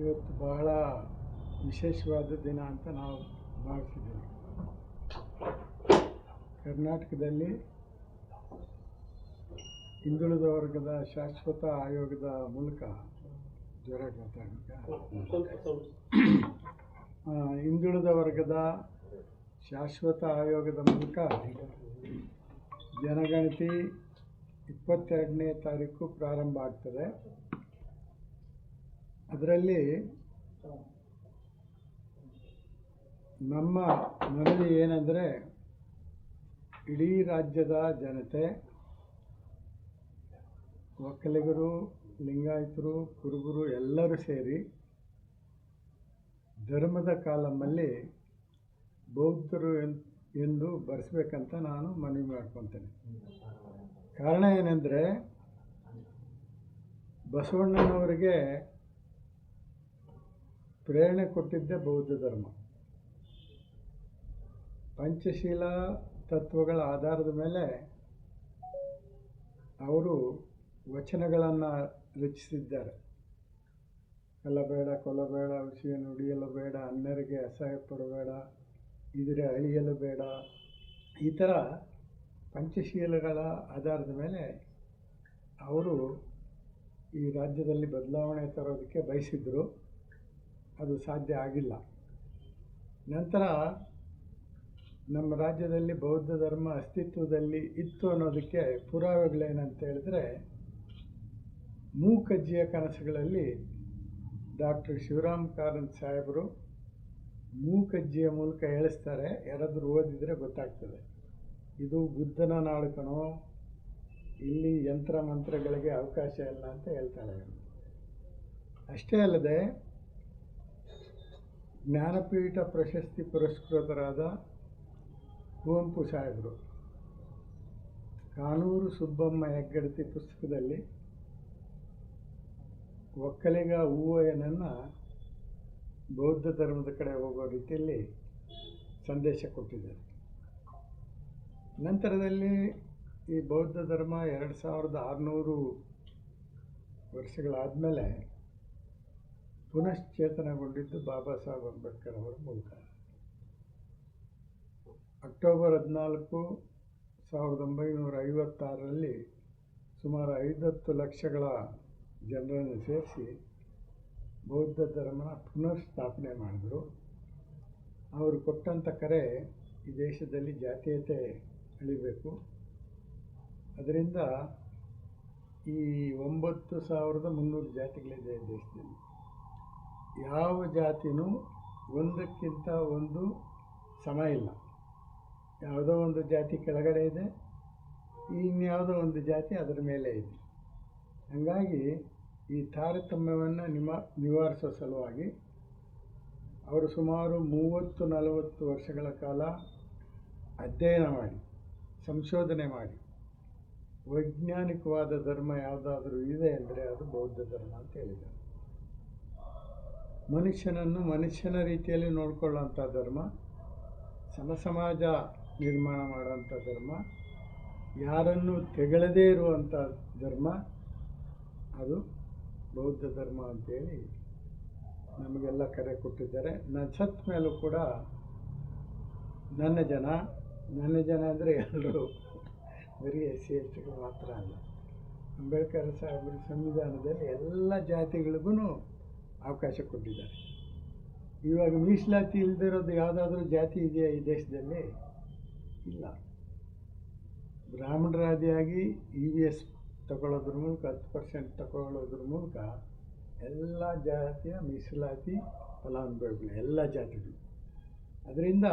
ಇವತ್ತು ಬಹಳ ವಿಶೇಷವಾದ ದಿನ ಅಂತ ನಾವು ಭಾವಿಸಿದ್ದೇವೆ. ಕರ್ನಾಟಕದಲ್ಲಿ ಹಿಂದುಳಿದ ವರ್ಗದ ಶಾಶ್ವತ ಆಯೋಗದ ಮೂಲಕ ಜ್ವರ ಹಿಂದುಳಿದ ವರ್ಗದ ಶಾಶ್ವತ ಆಯೋಗದ ಮೂಲಕ ಜನಗಣತಿ ಇಪ್ಪತ್ತೆರಡನೇ ತಾರೀಕು ಪ್ರಾರಂಭ ಆಗ್ತದೆ. ಅದರಲ್ಲಿ ನಮ್ಮ ಮನವಿ ಏನಂದರೆ ಇಡೀ ರಾಜ್ಯದ ಜನತೆ, ಒಕ್ಕಲಿಗರು, ಲಿಂಗಾಯತರು, ಕುರುಬರು ಎಲ್ಲರೂ ಸೇರಿ ಧರ್ಮದ ಕಾಲಮಲ್ಲಿ ಬೌದ್ಧರು ಎಂದು ಬರೆಸ್ಬೇಕಂತ ನಾನು ಮನವಿ ಮಾಡ್ಕೊತೇನೆ. ಕಾರಣ ಏನೆಂದರೆ ಬಸವಣ್ಣನವರಿಗೆ ಪ್ರೇರಣೆ ಕೊಟ್ಟಿದ್ದೇ ಬೌದ್ಧ ಧರ್ಮ. ಪಂಚಶೀಲ ತತ್ವಗಳ ಆಧಾರದ ಮೇಲೆ ಅವರು ವಚನಗಳನ್ನು ರಚಿಸಿದ್ದಾರೆ. ಕಲ್ಲಬೇಡ ಕೊಲ್ಲಬೇಡ ವಿಷಯ ನುಡಿಯಲು ಬೇಡ, ಅನ್ಯರಿಗೆ ಅಸಹ್ಯ ಪಡಬೇಡ, ಇದ್ರೆ ಅಳಿಯಲು ಬೇಡ. ಈ ಥರ ಪಂಚಶೀಲಗಳ ಆಧಾರದ ಮೇಲೆ ಅವರು ಈ ರಾಜ್ಯದಲ್ಲಿ ಬದಲಾವಣೆ ತರೋದಕ್ಕೆ ಬಯಸಿದ್ರು. ಅದು ಸಾಧ್ಯ ಆಗಿಲ್ಲ. ನಂತರ ನಮ್ಮ ರಾಜ್ಯದಲ್ಲಿ ಬೌದ್ಧ ಧರ್ಮ ಅಸ್ತಿತ್ವದಲ್ಲಿ ಇತ್ತು ಅನ್ನೋದಕ್ಕೆ ಪುರಾವೆಗಳೇನಂತ ಹೇಳಿದ್ರೆ, ಮೂಕಜ್ಜಿಯ ಕನಸುಗಳಲ್ಲಿ ಡಾಕ್ಟರ್ ಶಿವರಾಮ್ ಕಾರಂತ್ ಸಾಹೇಬರು ಮೂಕಜ್ಜಿಯ ಮೂಲಕ ಹೇಳಿಸ್ತಾರೆ. ಯಾರಾದರೂ ಓದಿದರೆ ಗೊತ್ತಾಗ್ತದೆ. ಇದು ಬುದ್ಧನ ನಾಳಕನೋ ಇಲ್ಲಿ ಯಂತ್ರ ಮಂತ್ರಗಳಿಗೆ ಅವಕಾಶ ಇಲ್ಲ ಅಂತ ಹೇಳ್ತಾಳೆ ಅಷ್ಟೇ ಅಲ್ಲದೆ ಜ್ಞಾನಪೀಠ ಪ್ರಶಸ್ತಿ ಪುರಸ್ಕೃತರಾದ ಕುವೆಂಪು ಸಾಹೇಬರು. ಕಾನೂರು ಸುಬ್ಬಮ್ಮ ಹೆಗ್ಗಡತಿ ಪುಸ್ತಕದಲ್ಲಿ ಒಕ್ಕಲಿಗ ಹೂವಯ್ಯನನ್ನು ಬೌದ್ಧ ಧರ್ಮದ ಕಡೆ ಹೋಗೋ ರೀತಿಯಲ್ಲಿ ಸಂದೇಶ ಕೊಟ್ಟಿದ್ದಾರೆ. ನಂತರದಲ್ಲಿ ಈ ಬೌದ್ಧ ಧರ್ಮ ಎರಡು ಸಾವಿರದ ಆರುನೂರು ವರ್ಷಗಳಾದಮೇಲೆ ಪುನಶ್ಚೇತನಗೊಂಡಿದ್ದು ಬಾಬಾ ಸಾಹೇಬ್ ಅಂಬೇಡ್ಕರ್ ಅವರ ಮೂಲಕ. ಅಕ್ಟೋಬರ್ ಹದಿನಾಲ್ಕು ಸಾವಿರದ ಒಂಬೈನೂರ ಐವತ್ತಾರರಲ್ಲಿ ಸುಮಾರು ಐವತ್ತು ಲಕ್ಷಗಳ ಜನರನ್ನು ಸೇರಿಸಿ ಬೌದ್ಧ ಧರ್ಮನ ಪುನರ್ ಸ್ಥಾಪನೆ ಮಾಡಿದರು. ಅವರು ಕೊಟ್ಟಂಥ ಕರೆ ಈ ದೇಶದಲ್ಲಿ ಜಾತೀಯತೆ ಅಳಿಬೇಕು. ಅದರಿಂದ ಈ ಒಂಬತ್ತು ಸಾವಿರದ ಮುನ್ನೂರು ಜಾತಿಗಳಿದೆ ದೇಶದಲ್ಲಿ. ಯಾವ ಜಾತಿನೂ ಒಂದಕ್ಕಿಂತ ಒಂದು ಸಮ ಇಲ್ಲ. ಯಾವುದೋ ಒಂದು ಜಾತಿ ಕೆಳಗಡೆ ಇದೆ, ಇನ್ಯಾವುದೋ ಒಂದು ಜಾತಿ ಅದರ ಮೇಲೆ ಇದೆ. ಹಾಗಾಗಿ ಈ ತಾರತಮ್ಯವನ್ನು ನಿಮ, ನಿವಾರಿಸೋ ಸಲುವಾಗಿ ಅವರು ಸುಮಾರು ಮೂವತ್ತು, ನಲವತ್ತು ವರ್ಷಗಳ ಕಾಲ ಅಧ್ಯಯನ ಮಾಡಿ, ಸಂಶೋಧನೆ ಮಾಡಿ. ವೈಜ್ಞಾನಿಕವಾದ ಧರ್ಮ ಯಾವುದಾದ್ರೂ ಇದೆ ಅಂದರೆ ಅದು ಬೌದ್ಧ ಧರ್ಮ ಅಂತ ಹೇಳಿದ್ದಾರೆ. ಮನುಷ್ಯನನ್ನು ಮನುಷ್ಯನ ರೀತಿಯಲ್ಲಿ ನೋಡಿಕೊಳ್ಳುವಂಥ ಧರ್ಮ ಸಮ ಸಮಾಜ ನಿರ್ಮಾಣ ಮಾಡುವಂಥ ಧರ್ಮ, ಯಾರನ್ನು ತೆಗಳದೇ ಇರುವಂಥ ಧರ್ಮ, ಅದು ಬೌದ್ಧ ಧರ್ಮ ಅಂತೇಳಿ ನಮಗೆಲ್ಲ ಕರೆ ಕೊಟ್ಟಿದ್ದಾರೆ. ನಾನು ಸತ್ ಮೇಲೂ ಕೂಡ ನನ್ನ ಜನ ನನ್ನ ಜನ ಅಂದರೆ ಎಲ್ಲರೂ ಬರೀ ಎಸ್ ಸಿ ಎಸ್ ಟಿಗಳು ಮಾತ್ರ ಅಲ್ಲ. ಅಂಬೇಡ್ಕರ್ ಸಾಹೇಬರ ಸಂವಿಧಾನದಲ್ಲಿ ಎಲ್ಲ ಜಾತಿಗಳಿಗೂ ಅವಕಾಶ ಕೊಟ್ಟಿದ್ದಾರೆ. ಇವಾಗ ಮೀಸಲಾತಿ ಇಲ್ಲದಿರೋದು ಯಾವುದಾದ್ರೂ ಜಾತಿ ಇದೆಯಾ ಈ ದೇಶದಲ್ಲಿ? ಇಲ್ಲ. ಬ್ರಾಹ್ಮಣರಾದಿಯಾಗಿ ಇ ವಿ ಎಸ್ ತಗೊಳ್ಳೋದ್ರ ಮೂಲಕ, ಹತ್ತು ಪರ್ಸೆಂಟ್ ತಗೊಳ್ಳೋದ್ರ ಮೂಲಕ ಎಲ್ಲ ಜಾತಿಯ ಮೀಸಲಾತಿ ಫಲಾನುಭವಿಗಳು, ಎಲ್ಲ ಜಾತಿಗಳು. ಅದರಿಂದ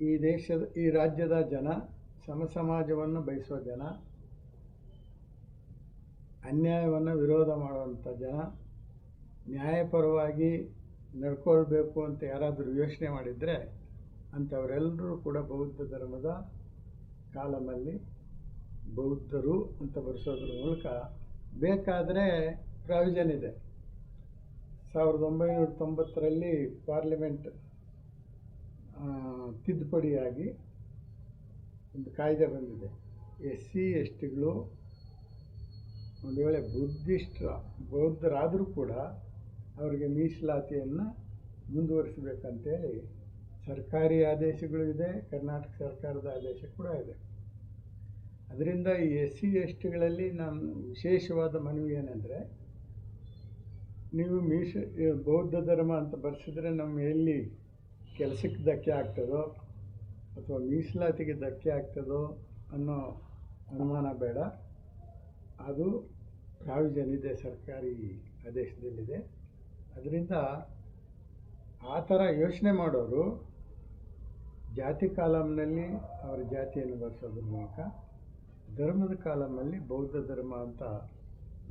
ಈ ದೇಶದ, ಈ ರಾಜ್ಯದ ಜನ ಸಮ ಸಮಾಜವನ್ನು ಬಯಸುವ ಜನ, ಅನ್ಯಾಯವನ್ನು ವಿರೋಧ ಮಾಡುವಂಥ ಜನ ನ್ಯಾಯಪರವಾಗಿ ನಡ್ಕೊಳ್ಬೇಕು ಅಂತ ಯಾರಾದರೂ ಯೋಚನೆ ಮಾಡಿದರೆ ಅಂಥವರೆಲ್ಲರೂ ಕೂಡ ಬೌದ್ಧ ಧರ್ಮದ ಕಾಲಮಲ್ಲಿ ಬೌದ್ಧರು ಅಂತ ಬರೆಸೋದ್ರ ಮೂಲಕ ಬೇಕಾದರೆ ಪ್ರಾವಿಷನ್ ಇದೆ. ಸಾವಿರದ ಒಂಬೈನೂರ ತೊಂಬತ್ತರಲ್ಲಿ ಪಾರ್ಲಿಮೆಂಟ್ ತಿದ್ದುಪಡಿಯಾಗಿ ಒಂದು ಕಾಯ್ದೆ ಬಂದಿದೆ. ಎಸ್ ಸಿ ಎಸ್ ಟಿಗಳು ಒಂದು ವೇಳೆ ಬುದ್ಧಿಸ್ಟ್ರ ಬೌದ್ಧರಾದರೂ ಕೂಡ ಅವರಿಗೆ ಮೀಸಲಾತಿಯನ್ನು ಮುಂದುವರಿಸಬೇಕಂತೇಳಿ ಸರ್ಕಾರಿ ಆದೇಶಗಳು ಇದೆ, ಕರ್ನಾಟಕ ಸರ್ಕಾರದ ಆದೇಶ ಕೂಡ ಇದೆ. ಅದರಿಂದ ಈ ಎಸ್ ಸಿ ಎಸ್ ಟಿಗಳಲ್ಲಿ ನಾನು ವಿಶೇಷವಾದ ಮನವಿ ಏನೆಂದರೆ, ನೀವು ಮೀಸ, ಬೌದ್ಧ ಧರ್ಮ ಅಂತ ಬರೆಸಿದ್ರೆ ನಮ್ಮ ಎಲ್ಲಿ ಕೆಲಸಕ್ಕೆ ಧಕ್ಕೆ ಆಗ್ತದೋ ಅಥವಾ ಮೀಸಲಾತಿಗೆ ಧಕ್ಕೆ ಆಗ್ತದೋ ಅನ್ನೋ ಅನುಮಾನ ಬೇಡ. ಅದು ಪ್ರಾವಿಷನ್ ಇದೆ ಸರ್ಕಾರಿ ಆದೇಶದಲ್ಲಿದೆ. ಅದರಿಂದ ಆ ಥರ ಯೋಚನೆ ಮಾಡೋರು ಜಾತಿ ಕಾಲಮ್ನಲ್ಲಿ ಅವರ ಜಾತಿಯನ್ನು ಬಳಸೋದ್ರ ಮೂಲಕ, ಧರ್ಮದ ಕಾಲಮ್ನಲ್ಲಿ ಬೌದ್ಧ ಧರ್ಮ ಅಂತ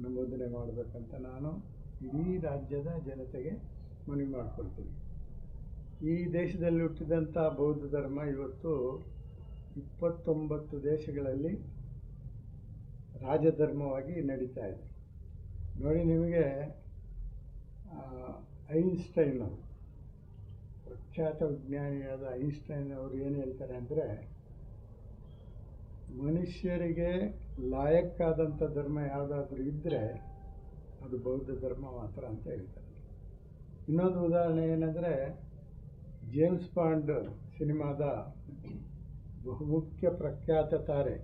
ನಮೂದನೆ ಮಾಡಬೇಕಂತ ನಾನು ಇಡೀ ರಾಜ್ಯದ ಜನತೆಗೆ ಮನವಿ ಮಾಡಿಕೊಳ್ತೀನಿ. ಈ ದೇಶದಲ್ಲಿ ಹುಟ್ಟಿದಂಥ ಬೌದ್ಧ ಧರ್ಮ ಇವತ್ತು ಇಪ್ಪತ್ತೊಂಬತ್ತು ದೇಶಗಳಲ್ಲಿ ರಾಜಧರ್ಮವಾಗಿ ನಡೀತಾ ಇದೆ. ನೋಡಿ ನಿಮಗೆ ಐನ್ಸ್ಟೈನ್ ಪ್ರಖ್ಯಾತ ವಿಜ್ಞಾನಿಯಾದ ಐನ್ಸ್ಟೈನ್ ಅವರು ಏನು ಹೇಳ್ತಾರೆ ಅಂದರೆ, ಮನುಷ್ಯರಿಗೆ ಲಾಯಕ್ಕಾದಂಥ ಧರ್ಮ ಯಾವುದಾದ್ರೂ ಇದ್ದರೆ ಅದು ಬೌದ್ಧ ಧರ್ಮ ಮಾತ್ರ ಅಂತ ಹೇಳ್ತಾರೆ. ಇನ್ನೊಂದು ಉದಾಹರಣೆ ಏನಂದರೆ, ಜೇಮ್ಸ್ ಬಾಂಡ್ ಸಿನಿಮಾದ ಬಹುಮುಖ್ಯ ಪ್ರಖ್ಯಾತ ತಾರೆ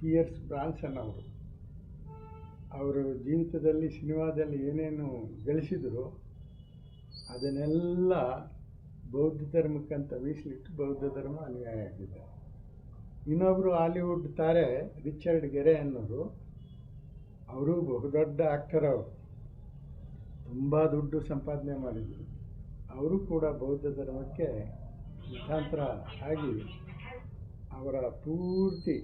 ಪಿಯರ್ಸ್ ಬ್ರಾನ್ಸನ್ ಅವರು. ಅವರು ಜೀವಿತದಲ್ಲಿ ಸಿನಿಮಾದಲ್ಲಿ ಏನೇನು ಗಳಿಸಿದ್ರು ಅದನ್ನೆಲ್ಲ ಬೌದ್ಧ ಧರ್ಮಕ್ಕಂತ ಮೀಸಲಿಟ್ಟು ಬೌದ್ಧ ಧರ್ಮ ಅನ್ಯಾಯ ಆಗಿದೆ. ಇನ್ನೊಬ್ಬರು ಹಾಲಿವುಡ್ ತಾರೆ ರಿಚರ್ಡ್ ಗೆರೆ ಅನ್ನೋರು, ಅವರು ಬಹುದೊಡ್ಡ ಆ್ಯಕ್ಟರ್ ಅವರು. ತುಂಬ ದುಡ್ಡು ಸಂಪಾದನೆ ಮಾಡಿದರು. ಅವರು ಕೂಡ ಬೌದ್ಧ ಧರ್ಮಕ್ಕೆ ಮುಖಾಂತರ ಆಗಿ ಅವರ ಪೂರ್ತಿ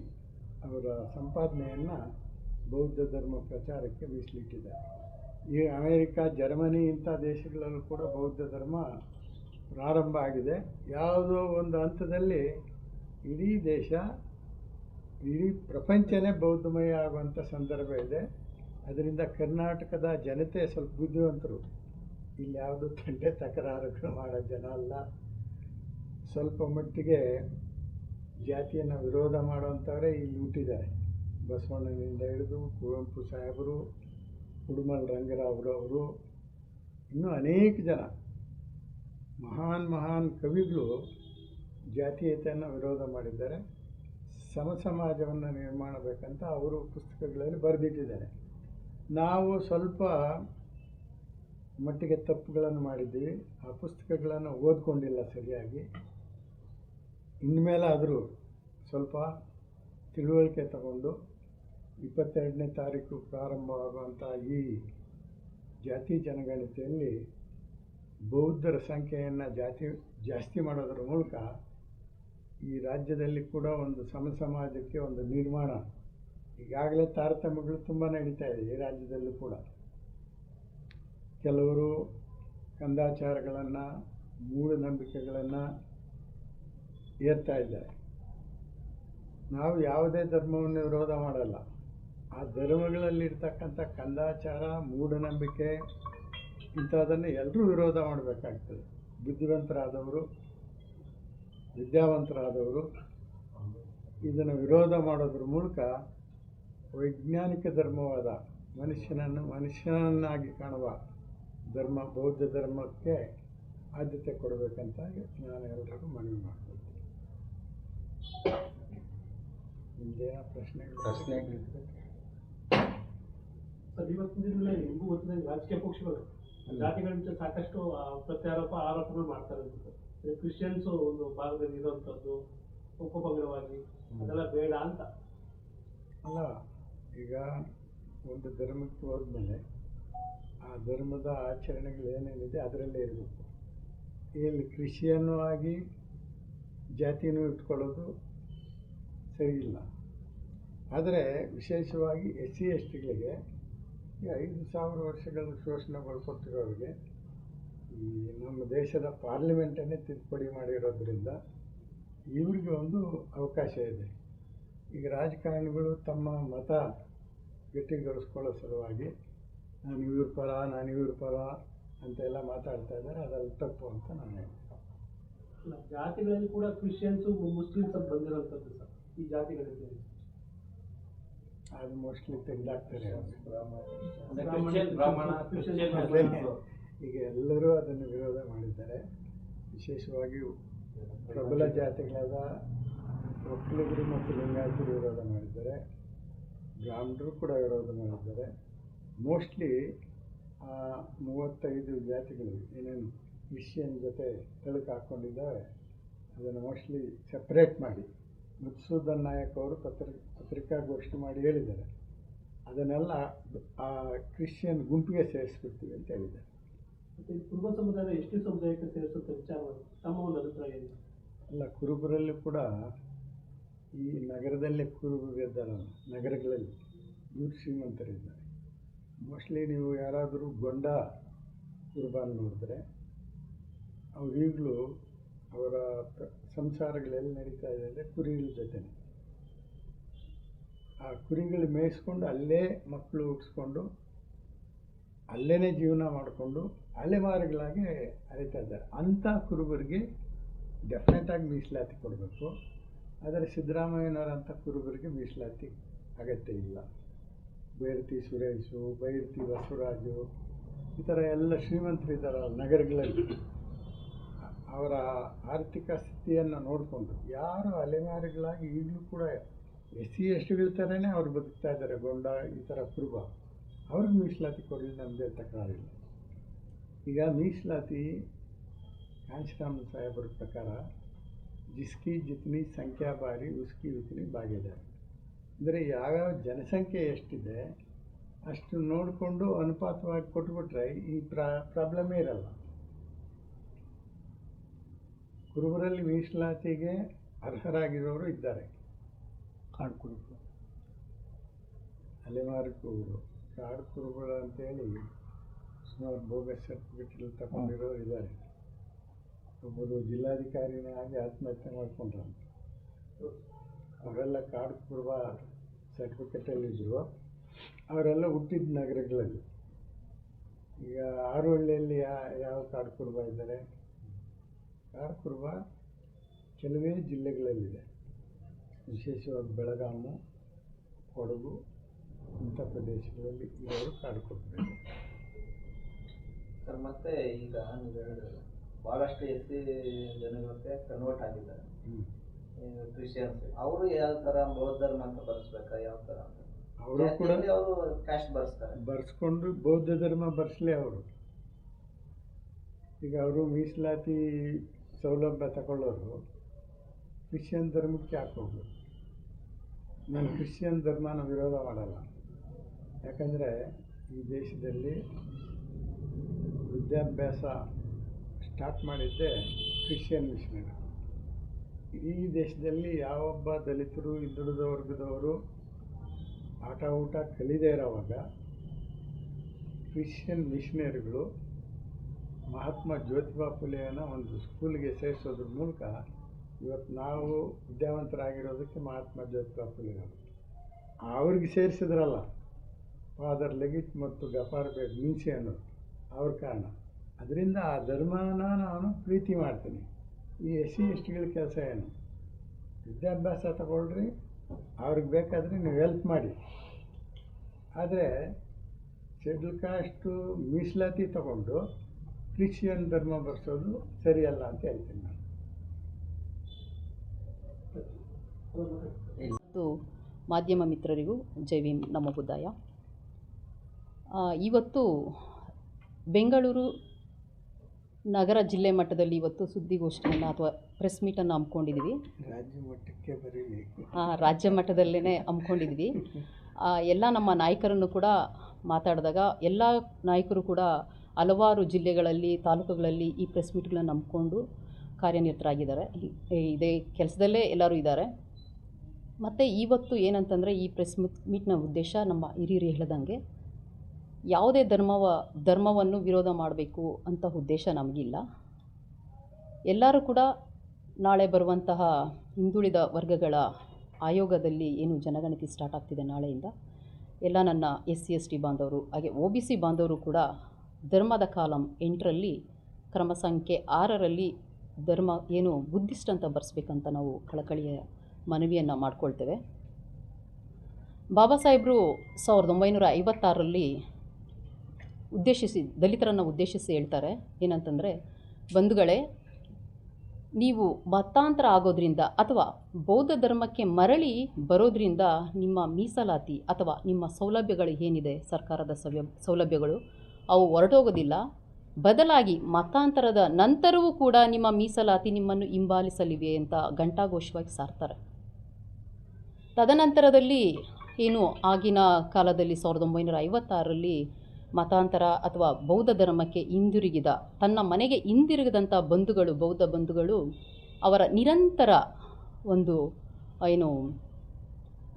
ಅವರ ಸಂಪಾದನೆಯನ್ನು ಬೌದ್ಧ ಧರ್ಮ ಪ್ರಚಾರಕ್ಕೆ ಮೀಸಲಿಟ್ಟಿದ್ದಾರೆ ಈ ಅಮೇರಿಕ, ಜರ್ಮನಿ ಇಂಥ ದೇಶಗಳಲ್ಲೂ ಕೂಡ ಬೌದ್ಧ ಧರ್ಮ ಪ್ರಾರಂಭ ಆಗಿದೆ. ಯಾವುದೋ ಒಂದು ಹಂತದಲ್ಲಿ ಇಡೀ ದೇಶ, ಇಡೀ ಪ್ರಪಂಚನೇ ಬೌದ್ಧಮಯ ಆಗುವಂಥ ಸಂದರ್ಭ ಇದೆ. ಅದರಿಂದ ಕರ್ನಾಟಕದ ಜನತೆ ಸ್ವಲ್ಪ ಬುದ್ಧಿವಂತರು. ಇಲ್ಲಿ ಯಾವುದು ತಂಡೆ ತಕರಾರುಗಳು ಮಾಡೋ ಜನ ಅಲ್ಲ. ಸ್ವಲ್ಪ ಮಟ್ಟಿಗೆ ಜಾತಿಯನ್ನು ವಿರೋಧ ಮಾಡುವಂಥವರೇ ಇಲ್ಲಿ ಹುಟ್ಟಿದ್ದಾರೆ. ಬಸವಣ್ಣನಿಂದ ಹಿಡಿದು ಕುವೆಂಪು ಸಾಹೇಬರು ಕುಡುಮಲ್ ರಂಗರಾವ್ರವರು ಇನ್ನೂ ಅನೇಕ ಜನ ಮಹಾನ್ ಮಹಾನ್ ಕವಿಗಳು ಜಾತೀಯತೆಯನ್ನು ವಿರೋಧ ಮಾಡಿದ್ದಾರೆ. ಸಮ ಸಮಾಜವನ್ನು ನಿರ್ಮಾಣ ಬೇಕಂತ ಅವರು ಪುಸ್ತಕಗಳಲ್ಲಿ ಬರೆದಿಟ್ಟಿದ್ದಾರೆ. ನಾವು ಸ್ವಲ್ಪ ಮಟ್ಟಿಗೆ ತಪ್ಪುಗಳನ್ನು ಮಾಡಿದ್ದೀವಿ. ಆ ಪುಸ್ತಕಗಳನ್ನು ಓದ್ಕೊಂಡಿಲ್ಲ ಸರಿಯಾಗಿ. ಇನ್ಮೇಲಾದರೂ ಸ್ವಲ್ಪ ತಿಳುವಳಿಕೆ ತಗೊಂಡು ಇಪ್ಪತ್ತೆರಡನೇ ತಾರೀಕು ಪ್ರಾರಂಭವಾಗುವಂಥ ಈ ಜಾತಿ ಜನಗಣತಿಯಲ್ಲಿ ಬೌದ್ಧರ ಸಂಖ್ಯೆಯನ್ನು ಜಾತಿ, ಜಾಸ್ತಿ ಮಾಡೋದರ ಮೂಲಕ ಈ ರಾಜ್ಯದಲ್ಲಿ ಕೂಡ ಒಂದು ಸಮ ಸಮಾಜಕ್ಕೆ ಒಂದು ನಿರ್ಮಾಣ. ಈಗಾಗಲೇ ತಾರತಮ್ಯಗಳು ತುಂಬ ನಡೀತಾ ಇದೆ ಈ ರಾಜ್ಯದಲ್ಲೂ ಕೂಡ. ಕೆಲವರು ಕಂದಾಚಾರಗಳನ್ನು, ಮೂಢನಂಬಿಕೆಗಳನ್ನು ಏರ್ತಾ ಇದ್ದಾರೆ. ನಾವು ಯಾವುದೇ ಧರ್ಮವನ್ನು ವಿರೋಧ ಮಾಡಲ್ಲ. ಆ ಧರ್ಮಗಳಲ್ಲಿರ್ತಕ್ಕಂಥ ಕಂದಾಚಾರ, ಮೂಢನಂಬಿಕೆ ಇಂಥದನ್ನು ಎಲ್ಲರೂ ವಿರೋಧ ಮಾಡಬೇಕಾಗ್ತದೆ ಬುದ್ಧಿವಂತರಾದವರು, ವಿದ್ಯಾವಂತರಾದವರು ಇದನ್ನು ವಿರೋಧ ಮಾಡೋದ್ರ ಮೂಲಕ ವೈಜ್ಞಾನಿಕ ಧರ್ಮವಾದ ಮನುಷ್ಯನನ್ನು, ಮನುಷ್ಯನನ್ನಾಗಿ ಕಾಣುವ ಧರ್ಮ, ಬೌದ್ಧ ಧರ್ಮಕ್ಕೆ ಆದ್ಯತೆ ಕೊಡಬೇಕಂತ ನಾನು ಎಲ್ಲರಿಗೂ ಮನವಿ ಮಾಡ್ಕೊಳ್ತೀನಿ ನಿಮ್ದೇನೋ ಪ್ರಶ್ನೆ ಪ್ರಶ್ನೆಗಳು? ಸರ್ ಇವತ್ತಿನ ದಿನಗಳಲ್ಲಿ ನಿಮಗೂ ಗೊತ್ತಿದ್ದಂಗೆ ರಾಜಕೀಯ ಪಕ್ಷಗಳು ಜಾತಿಗಳ ಮುಂಚೆ ಸಾಕಷ್ಟು ಪ್ರತ್ಯಾರೋಪ ಆರೋಪಗಳು ಮಾಡ್ತಾರೆ ಅಂತ ಸರ್. ಕ್ರಿಶ್ಚಿಯನ್ಸ್ ಒಂದು ಭಾಗದಲ್ಲಿ ಇರೋವಂಥದ್ದು ಉಪಭಂಗವಾಗಿ ಅದೆಲ್ಲ ಬೇಡ ಅಂತ. ಅಲ್ಲ ಈಗ ಒಂದು ಧರ್ಮಕ್ಕೆ ಹೋದ್ಮೇಲೆ ಆ ಧರ್ಮದ ಆಚರಣೆಗಳು ಏನೇನಿದೆ ಅದರಲ್ಲೇ ಇರಬೇಕು. ಇಲ್ಲಿ ಕ್ರಿಶ್ಚಿಯನ್ನು ಆಗಿ ಜಾತಿನೂ ಇಟ್ಕೊಳ್ಳೋದು ಸರಿ ಇಲ್ಲ ಆದರೆ ವಿಶೇಷವಾಗಿ ಎಸ್ ಸಿ ಎಸ್ ಟಿಗಳಿಗೆ ಈ ಐದು ಸಾವಿರ ವರ್ಷಗಳ ಶೋಷಣೆಗೊಳಪಟ್ಟಿರೋರಿಗೆ ಈ ನಮ್ಮ ದೇಶದ ಪಾರ್ಲಿಮೆಂಟನ್ನೇ ತಿದ್ದುಪಡಿ ಮಾಡಿರೋದ್ರಿಂದ ಇವರಿಗೆ ಒಂದು ಅವಕಾಶ ಇದೆ. ಈಗ ರಾಜಕಾರಣಿಗಳು ತಮ್ಮ ಮತ ಗಟ್ಟಿಗೊಳಿಸ್ಕೊಳ್ಳೋ ಸಲುವಾಗಿ ನಾನು ಇವ್ರ ಪರ, ನಾನು ಇವ್ರ ಪರ ಅಂತೆಲ್ಲ ಮಾತಾಡ್ತಾ ಇದ್ದಾರೆ, ಅದೆಲ್ಲ ತಪ್ಪು ಅಂತ ನಾನು ಹೇಳ್ತೀನಿ. ಜಾತಿಗಳಲ್ಲಿ ಕೂಡ ಕ್ರಿಶ್ಚಿಯನ್ಸು ಮುಸ್ಲಿಮ್ಸ್ ಅಂತ ಬಂದಿರೋಂಥದ್ದು ಸರ್, ಈ ಜಾತಿಗಳಲ್ಲಿ ಅದು ಮೋಸ್ಟ್ಲಿ ತೆಗೆದಾಕ್ತಾರೆ. ಈಗ ಎಲ್ಲರೂ ಅದನ್ನು ವಿರೋಧ ಮಾಡಿದ್ದಾರೆ. ವಿಶೇಷವಾಗಿ ಪ್ರಬಲ ಜಾತಿಗಳಾದ ಒಕ್ಕಲಿಗರು ಮತ್ತು ಲಿಂಗಾಯತರು ವಿರೋಧ ಮಾಡಿದ್ದಾರೆ. ಬ್ರಾಹ್ಮಣರು ಕೂಡ ವಿರೋಧ ಮಾಡಿದ್ದಾರೆ. ಮೋಸ್ಟ್ಲಿ ಆ ಮೂವತ್ತೈದು ಜಾತಿಗಳು ಏನೇನು ಕ್ರಿಶ್ಚಿಯನ್ ಜೊತೆ ತಳಕು ಹಾಕ್ಕೊಂಡಿದ್ದಾವೆ ಅದನ್ನು ಮೋಸ್ಟ್ಲಿ ಸಪ್ರೇಟ್ ಮಾಡಿ. ಮಧುಸೂದನ್ ನಾಯಕ್ ಅವರು ಪತ್ರ ಪತ್ರಿಕಾಗೋಷ್ಠಿ ಮಾಡಿ ಹೇಳಿದ್ದಾರೆ. ಅದನ್ನೆಲ್ಲ ಆ ಕ್ರಿಶ್ಚಿಯನ್ ಗುಂಪಿಗೆ ಸೇರಿಸ್ಬಿಡ್ತೀವಿ ಅಂತ ಹೇಳಿದ್ದಾರೆ. ಮತ್ತು ಈ ಕುರುಬ ಸಮುದಾಯದ ಎಷ್ಟು ಸಮುದಾಯಕ್ಕೆ ಸೇರಿಸುತ್ತೆ ವಿಚಾರವಾಗಿ ತಮ್ಮ ಒಂದು ಅಭಿಪ್ರಾಯ ಏನು? ಅಲ್ಲ ಕುರುಬರಲ್ಲಿ ಕೂಡ ಈ ನಗರದಲ್ಲೇ ಕುರುಬರು ಇದ್ದಾರಲ್ಲ ನಗರಗಳಲ್ಲಿ ಇವ್ರು ಶ್ರೀಮಂತರಿದ್ದಾರೆ ಮೋಸ್ಟ್ಲಿ ನೀವು ಯಾರಾದರೂ ಗೊಂಡ ಕುರುಬಾನ ನೋಡಿದ್ರೆ ಅವ್ರು ಈಗಲೂ ಅವರ ಸಂಸಾರಗಳೆಲ್ಲಿ ನಡೀತಾ ಇದೆ ಅಂದರೆ ಕುರಿಗಳ ಜೊತೆನೆ. ಆ ಕುರಿಗಳು ಮೇಯಿಸ್ಕೊಂಡು ಅಲ್ಲೇ ಮಕ್ಕಳು ಹುಟ್ಟಿಸ್ಕೊಂಡು ಅಲ್ಲೇ ಜೀವನ ಮಾಡಿಕೊಂಡು ಅಲೆಮಾರಿಗಳಾಗಿ ಅರಿತಾ ಇದ್ದಾರೆ. ಅಂಥ ಕುರುಬರಿಗೆ ಡೆಫಿನೆಟಾಗಿ ಮೀಸಲಾತಿ ಕೊಡಬೇಕು. ಆದರೆ ಸಿದ್ದರಾಮಯ್ಯನವರಂಥ ಕುರುಬರಿಗೆ ಮೀಸಲಾತಿ ಅಗತ್ಯ ಇಲ್ಲ. ಬೈರತಿ ಸುರೇಶು, ಬೈರತಿ ಬಸವರಾಜು ಈ ಥರ ಎಲ್ಲ ಶ್ರೀಮಂತರಿದ್ದಾರಲ್ಲ ನಗರಗಳಲ್ಲಿ. ಅವರ ಆರ್ಥಿಕ ಸ್ಥಿತಿಯನ್ನು ನೋಡಿಕೊಂಡು ಯಾರು ಅಲೆಮಾರಿಗಳಾಗಿ ಈಗಲೂ ಕೂಡ ಎಸ್ ಸಿ ಎಸ್ ಟಿಗಳ ಥರನೇ ಅವ್ರು ಬದುಕ್ತಾ ಇದ್ದಾರೆ. ಗೊಂಡ, ಈ ಥರ ಕುರುಬ. ಅವ್ರಿಗೆ ಮೀಸಲಾತಿ ಕೊಡಲಿ ನಮ್ಮದೇ ತಕರಾರಿಲ್ಲ ಈಗ ಮೀಸಲಾತಿ ಕಾಂಶರಾಮ್ ಸಾಹೇಬರ ಪ್ರಕಾರ ಜಿಸ್ಕಿ ಜಿತ್ನಿ ಸಂಖ್ಯಾ ಬಾರಿ, ಉಸ್ಕಿ ಉತ್ನಿ ಬಾಗಿದ್ದಾರೆ ಅಂದರೆ ಯಾವ್ಯಾವ ಜನಸಂಖ್ಯೆ ಎಷ್ಟಿದೆ ಅಷ್ಟು ನೋಡಿಕೊಂಡು ಅನುಪಾತವಾಗಿ ಕೊಟ್ಬಿಟ್ರೆ ಈ ಪ್ರಾ ಪ್ರಾಬ್ಲಮೇ ಇರಲ್ಲ. ಕುರುಬರಲ್ಲಿ ಮೀಸಲಾತಿಗೆ ಅರ್ಹರಾಗಿರೋರು ಇದ್ದಾರೆ. ಕಾಡು ಕುರುಬರು ಅಲೆಮಾರಿ ಕುರುಬರು ಕಾಡು ಕುರುಬರು ಅಂತೇಳಿ ಸುಮಾರು ಬೋಗಸ್ ಸರ್ಟಿಫಿಕೇಟ್ ತಗೊಂಡಿರೋರು ಇದ್ದಾರೆ. ಒಬ್ಬರು ಜಿಲ್ಲಾಧಿಕಾರಿನೇ ಆಗಿ ಆತ್ಮಹತ್ಯೆ ಮಾಡಿಕೊಂಡ್ರು. ಅವರೆಲ್ಲ ಕಾಡು ಕುರುಬ ಸರ್ಟಿಫಿಕೇಟಲ್ಲಿದ್ದರು ಅವರೆಲ್ಲ ಹುಟ್ಟಿದ ನಗರಗಳಲ್ಲಿ. ಈಗ ಆರೋಳ್ಳಿಯಲ್ಲಿ ಯಾವ ಕಾಡು ಕುರುಬ ಇದ್ದಾರೆ? ಕುರುಬ ಕೆಲವೇ ಜಿಲ್ಲೆಗಳಲ್ಲಿದೆ. ವಿಶೇಷವಾಗಿ ಬೆಳಗಾಮು ಕೊಡಗು ಇಂಥ ಪ್ರದೇಶಗಳಲ್ಲಿ ಇರೋರು ಕಾಡು ಕುರುಬರು ಸರ್ ಮತ್ತೆ ಈಗ ನೀವು ಹೇಳಿದ್ರೆ ಭಾಳಷ್ಟು ಎಸ್ ಸಿ ಜನಗಳಿಗೆ ಕನ್ವರ್ಟ್ ಆಗಿದ್ದಾರೆ ಕ್ರಿಶ್ಚಿಯನ್ಸ್ ಅವರು ಯಾವ ಥರ ಬೌದ್ಧ ಧರ್ಮ ಅಂತ ಬರ್ಸ್ಬೇಕಾ ಯಾವ ಥರ ಅಂತ? ಅವರು ಕೂಡ ಅವರು ಕ್ಯಾಸ್ಟ್ ಬರ್ಸ್ತಾರೆ. ಬರ್ಸ್ಕೊಂಡು ಬೌದ್ಧ ಧರ್ಮ ಬರ್ಸ್ಲೇ ಅವರು. ಈಗ ಅವರು ಮೀಸಲಾತಿ ಸೌಲಭ್ಯ ತಗೊಳ್ಳೋರು ಕ್ರಿಶ್ಚಿಯನ್ ಧರ್ಮಕ್ಕೆ ಹಾಕೋದು. ನಾನು ಕ್ರಿಶ್ಚಿಯನ್ ಧರ್ಮನ ವಿರೋಧ ಮಾಡಲ್ಲ. ಯಾಕಂದರೆ ಈ ದೇಶದಲ್ಲಿ ವಿದ್ಯಾಭ್ಯಾಸ ಸ್ಟಾರ್ಟ್ ಮಾಡಿದ್ದೆ ಕ್ರಿಶ್ಚಿಯನ್ ಮಿಷನರಿ. ಈ ದೇಶದಲ್ಲಿ ಯಾವೊಬ್ಬ ದಲಿತರು, ಹಿಂದುಳಿದ ವರ್ಗದವರು ಆಟ ಊಟ ಕಲಿದೇ ಇರೋವಾಗ ಕ್ರಿಶ್ಚಿಯನ್ ಮಿಷನರಿಗಳು ಮಹಾತ್ಮ ಜ್ಯೋತಿಬಾ ಫುಲೆಯನ್ನು ಒಂದು ಸ್ಕೂಲ್ಗೆ ಸೇರಿಸೋದ್ರ ಮೂಲಕ ಇವತ್ತು ನಾವು ವಿದ್ಯಾವಂತರಾಗಿರೋದಕ್ಕೆ ಮಹಾತ್ಮ ಜ್ಯೋತಿಬಾ ಫುಲೆಯವರು ಅವ್ರಿಗೆ ಸೇರಿಸಿದ್ರಲ್ಲ ಫಾದರ್ ಲೆಗಿಟ್ ಮತ್ತು ಗಫಾರ್ ಬೇಗ್ ಮೀನ್ಸಿ ಅನ್ನೋದು ಅವ್ರ ಕಾರಣ. ಅದರಿಂದ ಆ ಧರ್ಮನ ನಾನು ಪ್ರೀತಿ ಮಾಡ್ತೀನಿ. ಈ ಎಸ್ ಸಿ ಎಸ್ ಟಿಗಳ ಕೆಲಸ ಏನು? ವಿದ್ಯಾಭ್ಯಾಸ ತಗೊಳ್ರಿ, ಅವ್ರಿಗೆ ಬೇಕಾದರೆ ನೀವು ಹೆಲ್ಪ್ ಮಾಡಿ. ಆದರೆ ಶೆಡ್ಯೂಲ್ ಕಾಸ್ಟು ಮೀಸಲಾತಿ ತಗೊಂಡು ಕ್ರಿಶ್ಚಿಯನ್ ಧರ್ಮ ಬರ್ಸೋದು ಸರಿಯಲ್ಲ ಅಂತ ಹೇಳ್ತೀನಿ ನಾನು. ಮತ್ತು ಮಾಧ್ಯಮ ಮಿತ್ರರಿಗೂ ಜೈ ಭೀಮ್ ನಮ್ಮ ಬುದ್ಧಾಯ ಇವತ್ತು ಬೆಂಗಳೂರು ನಗರ ಜಿಲ್ಲೆ ಮಟ್ಟದಲ್ಲಿ ಇವತ್ತು ಸುದ್ದಿಗೋಷ್ಠಿಯನ್ನು ಅಥವಾ ಪ್ರೆಸ್ ಮೀಟನ್ನು ಹಮ್ಮಿಕೊಂಡಿದ್ದೀವಿ. ರಾಜ್ಯ ಮಟ್ಟಕ್ಕೆ ಹಾಂ ರಾಜ್ಯ ಮಟ್ಟದಲ್ಲೇ ಹಮ್ಮಿಕೊಂಡಿದ್ವಿ ಎಲ್ಲ ನಮ್ಮ ನಾಯಕರನ್ನು ಕೂಡ ಮಾತಾಡಿದಾಗ ಎಲ್ಲ ನಾಯಕರು ಕೂಡ ಹಲವಾರು ಜಿಲ್ಲೆಗಳಲ್ಲಿ, ತಾಲೂಕುಗಳಲ್ಲಿ ಈ ಪ್ರೆಸ್ ಮೀಟ್ಗಳನ್ನ ನಂಬಿಕೊಂಡು ಕಾರ್ಯನಿರತರಾಗಿದ್ದಾರೆ. ಇದೇ ಕೆಲಸದಲ್ಲೇ ಎಲ್ಲರೂ ಇದ್ದಾರೆ. ಮತ್ತು ಇವತ್ತು ಏನಂತಂದರೆ, ಈ ಪ್ರೆಸ್ ಮೀಟ್ನ ಉದ್ದೇಶ ನಮ್ಮ ಹಿರಿಯರು ಹೇಳ್ದಂಗೆ, ಯಾವುದೇ ಧರ್ಮವ, ಧರ್ಮವನ್ನು ವಿರೋಧ ಮಾಡಬೇಕು ಅಂತ ಉದ್ದೇಶ ನಮಗಿಲ್ಲ. ಎಲ್ಲರೂ ಕೂಡ ನಾಳೆ ಬರುವಂತಹ ಹಿಂದುಳಿದ ವರ್ಗಗಳ ಆಯೋಗದಲ್ಲಿ ಏನು ಜನಗಣತಿ ಸ್ಟಾರ್ಟ್ ಆಗ್ತಿದೆ ನಾಳೆಯಿಂದ, ಎಲ್ಲ ನನ್ನ ಎಸ್ ಸಿ, ಎಸ್ ಟಿ ಬಾಂಧವರು, ಹಾಗೆ ಒ ಬಿ ಸಿ ಬಾಂಧವರು ಕೂಡ ಧರ್ಮದ ಕಾಲಂ ಎಂಟರಲ್ಲಿ ಕ್ರಮ ಸಂಖ್ಯೆ ಆರರಲ್ಲಿ ಧರ್ಮ ಏನು ಬುದ್ಧಿಸ್ಟ್ ಅಂತ ಬರೆಸ್ಬೇಕಂತ ನಾವು ಕಳಕಳಿಯ ಮನವಿಯನ್ನು ಮಾಡಿಕೊಳ್ತೇವೆ. ಬಾಬಾ ಸಾಹೇಬರು ಸಾವಿರದ ಒಂಬೈನೂರ ಐವತ್ತಾರರಲ್ಲಿ ಉದ್ದೇಶಿಸಿ, ದಲಿತರನ್ನು ಉದ್ದೇಶಿಸಿ ಹೇಳ್ತಾರೆ. ಏನಂತಂದರೆ, ಬಂಧುಗಳೇ, ನೀವು ಮತಾಂತರ ಆಗೋದ್ರಿಂದ ಅಥವಾ ಬೌದ್ಧ ಧರ್ಮಕ್ಕೆ ಮರಳಿ ಬರೋದ್ರಿಂದ ನಿಮ್ಮ ಮೀಸಲಾತಿ ಅಥವಾ ನಿಮ್ಮ ಸೌಲಭ್ಯಗಳು ಏನಿದೆ ಸರ್ಕಾರದ ಸೌಲಭ್ಯ, ಸೌಲಭ್ಯಗಳು? ಅವು ಹೊರಟೋಗೋದಿಲ್ಲ. ಬದಲಾಗಿ ಮತಾಂತರದ ನಂತರವೂ ಕೂಡ ನಿಮ್ಮ ಮೀಸಲಾತಿ ನಿಮ್ಮನ್ನು ಹಿಂಬಾಲಿಸಲಿವೆ ಅಂತ ಘಂಟಾಘೋಷವಾಗಿ ಸಾರ್ತಾರೆ. ತದನಂತರದಲ್ಲಿ ಏನು ಆಗಿನ ಕಾಲದಲ್ಲಿ ಸಾವಿರದ ಒಂಬೈನೂರ ಐವತ್ತಾರರಲ್ಲಿ ಮತಾಂತರ ಅಥವಾ ಬೌದ್ಧ ಧರ್ಮಕ್ಕೆ ಹಿಂದಿರುಗಿದ, ತನ್ನ ಮನೆಗೆ ಹಿಂದಿರುಗಿದಂಥ ಬಂಧುಗಳು, ಬೌದ್ಧ ಬಂಧುಗಳು ಅವರ ನಿರಂತರ ಒಂದು, ಏನು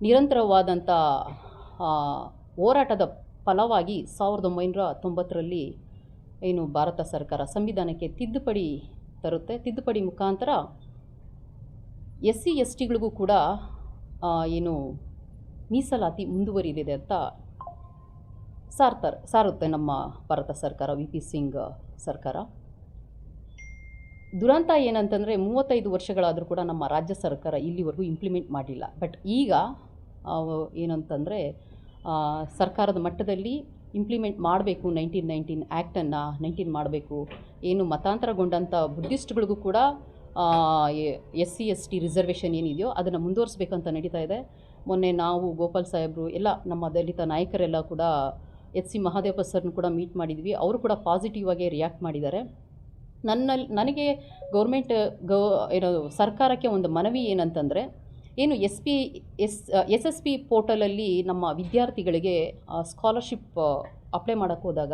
ನಿರಂತರವಾದಂಥ ಹೋರಾಟದ ಫಲವಾಗಿ ಸಾವಿರದ ಒಂಬೈನೂರ ತೊಂಬತ್ತರಲ್ಲಿ ಏನು ಭಾರತ ಸರ್ಕಾರ ಸಂವಿಧಾನಕ್ಕೆ ತಿದ್ದುಪಡಿ ತರುತ್ತೆ. ತಿದ್ದುಪಡಿ ಮುಖಾಂತರ ಎಸ್ ಸಿ ಎಸ್ ಟಿಗಳಿಗೂ ಕೂಡ ಏನು ಮೀಸಲಾತಿ ಮುಂದುವರಿದಿದೆ ಅಂತ ಸಾರ್ತಾರೆ, ಸಾರುತ್ತೆ ನಮ್ಮ ಭಾರತ ಸರ್ಕಾರ, ವಿ ಪಿ ಸಿಂಗ್ ಸರ್ಕಾರ. ದುರಂತ ಏನಂತಂದರೆ ಮೂವತ್ತೈದು ವರ್ಷಗಳಾದರೂ ಕೂಡ ನಮ್ಮ ರಾಜ್ಯ ಸರ್ಕಾರ ಇಲ್ಲಿವರೆಗೂ ಇಂಪ್ಲಿಮೆಂಟ್ ಮಾಡಿಲ್ಲ. ಬಟ್ ಈಗ ಏನಂತಂದರೆ ಸರ್ಕಾರದ ಮಟ್ಟದಲ್ಲಿ ಇಂಪ್ಲಿಮೆಂಟ್ ಮಾಡಬೇಕು ನೈನ್ಟೀನ್ ನೈನ್ಟೀನ್ ಆ್ಯಕ್ಟನ್ನು ನೈನ್ಟೀನ್ ಮಾಡಬೇಕು. ಏನು ಮತಾಂತರಗೊಂಡಂಥ ಬುದ್ಧಿಸ್ಟ್ಗಳಿಗೂ ಕೂಡ S C S T reservation ಏನಿದೆಯೋ ಅದನ್ನು ಮುಂದುವರಿಸ್ಬೇಕಂತ ನಡೀತಾ ಇದೆ. ಮೊನ್ನೆ ನಾವು ಗೋಪಾಲ್ ಸಾಹೇಬರು, ಎಲ್ಲ ನಮ್ಮ ದಲಿತ ನಾಯಕರೆಲ್ಲ ಕೂಡ ಎಚ್ ಸಿ ಮಹಾದೇವಪ್ಪ ಸರ್ನ ಕೂಡ ಮೀಟ್ ಮಾಡಿದ್ವಿ. ಅವರು ಕೂಡ ಪಾಸಿಟಿವ್ ಆಗಿ ರಿಯಾಕ್ಟ್ ಮಾಡಿದ್ದಾರೆ. ನನ್ನಲ್ಲಿ, ನನಗೆ ಗೌರ್ಮೆಂಟ್ ಗೌ, ಏನೋ ಸರ್ಕಾರಕ್ಕೆ ಒಂದು ಮನವಿ ಏನಂತಂದರೆ ಏನು S P S S S P ಪೋರ್ಟಲಲ್ಲಿ ನಮ್ಮ ವಿದ್ಯಾರ್ಥಿಗಳಿಗೆ ಸ್ಕಾಲರ್ಶಿಪ್ ಅಪ್ಲೈ ಮಾಡೋಕ್ಕೆ ಹೋದಾಗ,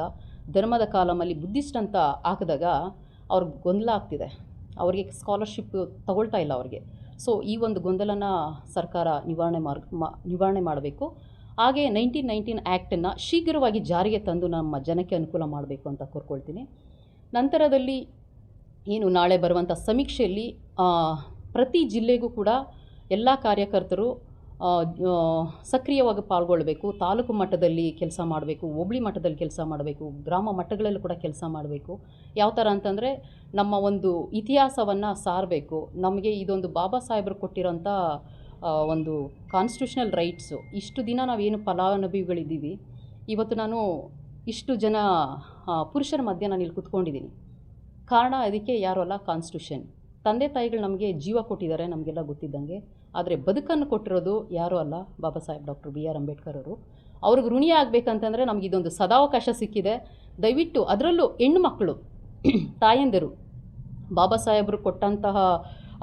ಧರ್ಮದ ಕಾಲಮಲ್ಲಿ ಬುದ್ಧಿಸ್ಟ್ ಅಂತ ಹಾಕಿದಾಗ ಅವ್ರಿಗೆ ಗೊಂದಲ ಆಗ್ತಿದೆ. ಅವರಿಗೆ ಸ್ಕಾಲರ್ಶಿಪ್ ತಗೊಳ್ತಾ ಇಲ್ಲ ಅವ್ರಿಗೆ. ಸೊ ಈ ಒಂದು ಗೊಂದಲನ ಸರ್ಕಾರ ನಿವಾರಣೆ ಮಾರ್ ನಿವಾರಣೆ ಮಾಡಬೇಕು. ಹಾಗೆ ನೈನ್ಟೀನ್ ನೈನ್ಟೀನ್ ಆ್ಯಕ್ಟನ್ನು ಶೀಘ್ರವಾಗಿ ಜಾರಿಗೆ ತಂದು ನಮ್ಮ ಜನಕ್ಕೆ ಅನುಕೂಲ ಮಾಡಬೇಕು ಅಂತ ಕೋರ್ಕೊಳ್ತೀನಿ. ನಂತರದಲ್ಲಿ ಏನು ನಾಳೆ ಬರುವಂಥ ಸಮೀಕ್ಷೆಯಲ್ಲಿ ಪ್ರತಿ ಜಿಲ್ಲೆಗೂ ಕೂಡ ಎಲ್ಲ ಕಾರ್ಯಕರ್ತರು ಸಕ್ರಿಯವಾಗಿ ಪಾಲ್ಗೊಳ್ಳಬೇಕು ತಾಲೂಕು ಮಟ್ಟದಲ್ಲಿ ಕೆಲಸ ಮಾಡಬೇಕು, ಹೋಬಳಿ ಮಟ್ಟದಲ್ಲಿ ಕೆಲಸ ಮಾಡಬೇಕು, ಗ್ರಾಮ ಮಟ್ಟಗಳಲ್ಲೂ ಕೂಡ ಕೆಲಸ ಮಾಡಬೇಕು. ಯಾವ ಥರ ಅಂತಂದರೆ, ನಮ್ಮ ಒಂದು ಇತಿಹಾಸವನ್ನು ಸಾರಬೇಕು. ನಮಗೆ ಇದೊಂದು ಬಾಬಾ ಸಾಹೇಬರು ಕೊಟ್ಟಿರೋಂಥ ಒಂದು ಕಾನ್ಸ್ಟಿಟ್ಯೂಷನಲ್ ರೈಟ್ಸು ಇಷ್ಟು ದಿನ ನಾವೇನು ಫಲಾನುಭವಿಗಳಿದ್ದೀವಿ. ಇವತ್ತು ನಾನು ಇಷ್ಟು ಜನ ಪುರುಷರ ಮಧ್ಯೆ ನಾನು ಇಲ್ಲಿ ಕುತ್ಕೊಂಡಿದ್ದೀನಿ. ಕಾರಣ ಅದಕ್ಕೆ ಯಾರು ಅಲ್ಲ ಕಾನ್ಸ್ಟಿಟ್ಯೂಷನ್ ತಂದೆ ತಾಯಿಗಳು ನಮಗೆ ಜೀವ ಕೊಟ್ಟಿದ್ದಾರೆ ನಮಗೆಲ್ಲ ಗೊತ್ತಿದ್ದಂಗೆ. ಆದರೆ ಬದುಕನ್ನು ಕೊಟ್ಟಿರೋದು ಯಾರೂ ಅಲ್ಲ, Baba Saheb doctor B R Ambedkar ಅವರು. ಅವ್ರಿಗೆ ಋಣಿ ಆಗಬೇಕಂತಂದರೆ ನಮಗೆ ಇದೊಂದು ಸದಾವಕಾಶ ಸಿಕ್ಕಿದೆ. ದಯವಿಟ್ಟು ಅದರಲ್ಲೂ ಹೆಣ್ಣು ಮಕ್ಕಳು, ತಾಯಂದಿರು, ಬಾಬಾ ಸಾಹೇಬರು ಕೊಟ್ಟಂತಹ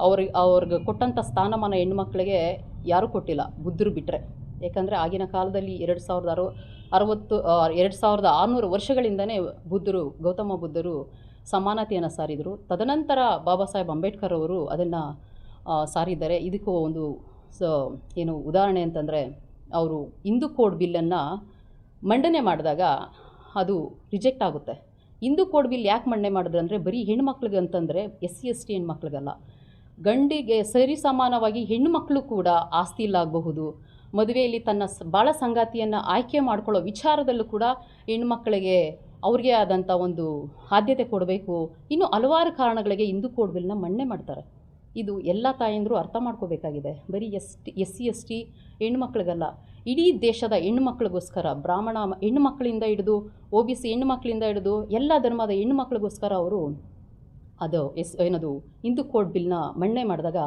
ಅವ್ರಿಗೆ ಅವ್ರಿಗೆ ಕೊಟ್ಟಂಥ ಸ್ಥಾನಮಾನ ಮಕ್ಕಳಿಗೆ ಯಾರೂ ಕೊಟ್ಟಿಲ್ಲ, ಬುದ್ಧರು ಬಿಟ್ಟರೆ ಯಾಕಂದರೆ ಆಗಿನ ಕಾಲದಲ್ಲಿ ಎರಡು ಸಾವಿರದ ಅರವ ಅರವತ್ತು ಎರಡು ಸಾವಿರದ ಆರುನೂರು ವರ್ಷಗಳಿಂದನೇ ಬುದ್ಧರು, ಗೌತಮ ಬುದ್ಧರು ಸಮಾನತೆಯನ್ನು ಸಾರಿದರು. ತದನಂತರ ಬಾಬಾ ಸಾಹೇಬ್ ಅಂಬೇಡ್ಕರ್ ಅವರು ಅದನ್ನು ಸಾರಿದ್ದಾರೆ. ಇದಕ್ಕೂ ಒಂದು ಸ, ಏನು ಉದಾಹರಣೆ ಅಂತಂದರೆ, ಅವರು ಹಿಂದೂ ಕೋಡ್ ಬಿಲ್ಲನ್ನು ಮಂಡನೆ ಮಾಡಿದಾಗ ಅದು ರಿಜೆಕ್ಟ್ ಆಗುತ್ತೆ. ಹಿಂದೂ ಕೋಡ್ ಬಿಲ್ ಯಾಕೆ ಮಂಡನೆ ಮಾಡಿದ್ರು ಅಂದರೆ, ಬರೀ ಹೆಣ್ಮಕ್ಳಿಗೆ ಅಂತಂದರೆ ಎಸ್ ಸಿ ಎಸ್ ಟಿ ಹೆಣ್ಮಕ್ಳಿಗಲ್ಲ. ಗಂಡಿಗೆ ಸರಿ ಸಮಾನವಾಗಿ ಹೆಣ್ಣು ಮಕ್ಕಳು ಕೂಡ ಆಸ್ತಿ ಇಲ್ಲಾಗಬಹುದು ಮದುವೆಯಲ್ಲಿ ತನ್ನ ಬಾಳ ಸಂಗಾತಿಯನ್ನು ಆಯ್ಕೆ ಮಾಡ್ಕೊಳ್ಳೋ ವಿಚಾರದಲ್ಲೂ ಕೂಡ ಹೆಣ್ಮಕ್ಳಿಗೆ ಅವ್ರಿಗೆ ಆದಂಥ ಒಂದು ಆದ್ಯತೆ ಕೊಡಬೇಕು. ಇನ್ನು ಹಲವಾರು ಕಾರಣಗಳಿಗೆ ಹಿಂದೂ ಕೋಡ್ ಬಿಲ್ನ ಮಣ್ಣೆ ಮಾಡ್ತಾರೆ. ಇದು ಎಲ್ಲ ತಾಯಂದರು ಅರ್ಥ ಮಾಡ್ಕೋಬೇಕಾಗಿದೆ. ಬರೀ S T S C S T ಹೆಣ್ಮಕ್ಳಿಗಲ್ಲ ಇಡೀ ದೇಶದ ಹೆಣ್ಮಕ್ಳಿಗೋಸ್ಕರ ಬ್ರಾಹ್ಮಣ ಹೆಣ್ಮಕ್ಳಿಂದ ಹಿಡಿದು, ಒ ಬಿ ಸಿ ಹೆಣ್ಮಕ್ಳಿಂದ ಹಿಡಿದು, ಎಲ್ಲ ಧರ್ಮದ ಹೆಣ್ಮಕ್ಳಿಗೋಸ್ಕರ ಅವರು ಅದು ಎಸ್, ಏನದು ಹಿಂದೂ ಕೋಡ್ ಬಿಲ್ನ ಮಣ್ಣೆ ಮಾಡಿದಾಗ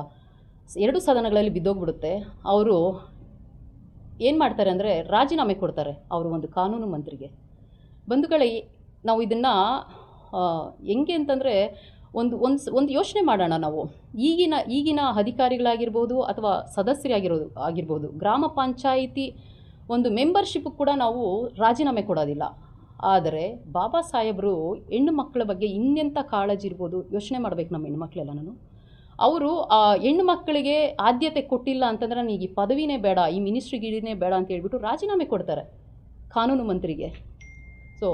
ಎರಡು ಸದನಗಳಲ್ಲಿ ಬಿದ್ದೋಗ್ಬಿಡುತ್ತೆ. ಅವರು ಏನು ಮಾಡ್ತಾರೆ ಅಂದರೆ ರಾಜೀನಾಮೆ ಕೊಡ್ತಾರೆ. ಅವರು ಒಂದು ಕಾನೂನು ಮಂತ್ರಿಗೆ. ಬಂಧುಗಳೇ, ನಾವು ಇದನ್ನು ಹೆಂಗೆ ಅಂತಂದರೆ ಒಂದು ಒಂದು ಒಂದು ಯೋಚನೆ ಮಾಡೋಣ ನಾವು. ಈಗಿನ ಈಗಿನ ಅಧಿಕಾರಿಗಳಾಗಿರ್ಬೋದು ಅಥವಾ ಸದಸ್ಯರಾಗಿರೋದು, ಆಗಿರ್ಬೋದು, ಗ್ರಾಮ ಪಂಚಾಯಿತಿ ಒಂದು ಮೆಂಬರ್ಶಿಪ್ ಕೂಡ ನಾವು ರಾಜೀನಾಮೆ ಕೊಡೋದಿಲ್ಲ. ಆದರೆ ಬಾಬಾ ಸಾಹೇಬರು ಹೆಣ್ಣು ಮಕ್ಕಳ ಬಗ್ಗೆ ಇನ್ನೆಂಥ ಕಾಳಜಿ ಇರ್ಬೋದು, ಯೋಚನೆ ಮಾಡಬೇಕು ನಮ್ಮ ಹೆಣ್ಣು ನಾನು. ಅವರು, ಆ, ಹೆಣ್ಣು ಮಕ್ಕಳಿಗೆ ಆದ್ಯತೆ ಕೊಟ್ಟಿಲ್ಲ ಅಂತಂದ್ರೆ ನನಗೆ ಈ ಪದವಿನೇ ಬೇಡ, ಈ ಮಿನಿಸ್ಟ್ರಿಗಿಡಿನೇ ಬೇಡ ಅಂತ ಹೇಳ್ಬಿಟ್ಟು ರಾಜೀನಾಮೆ ಕೊಡ್ತಾರೆ, ಕಾನೂನು ಮಂತ್ರಿಗೆ. ಸೊ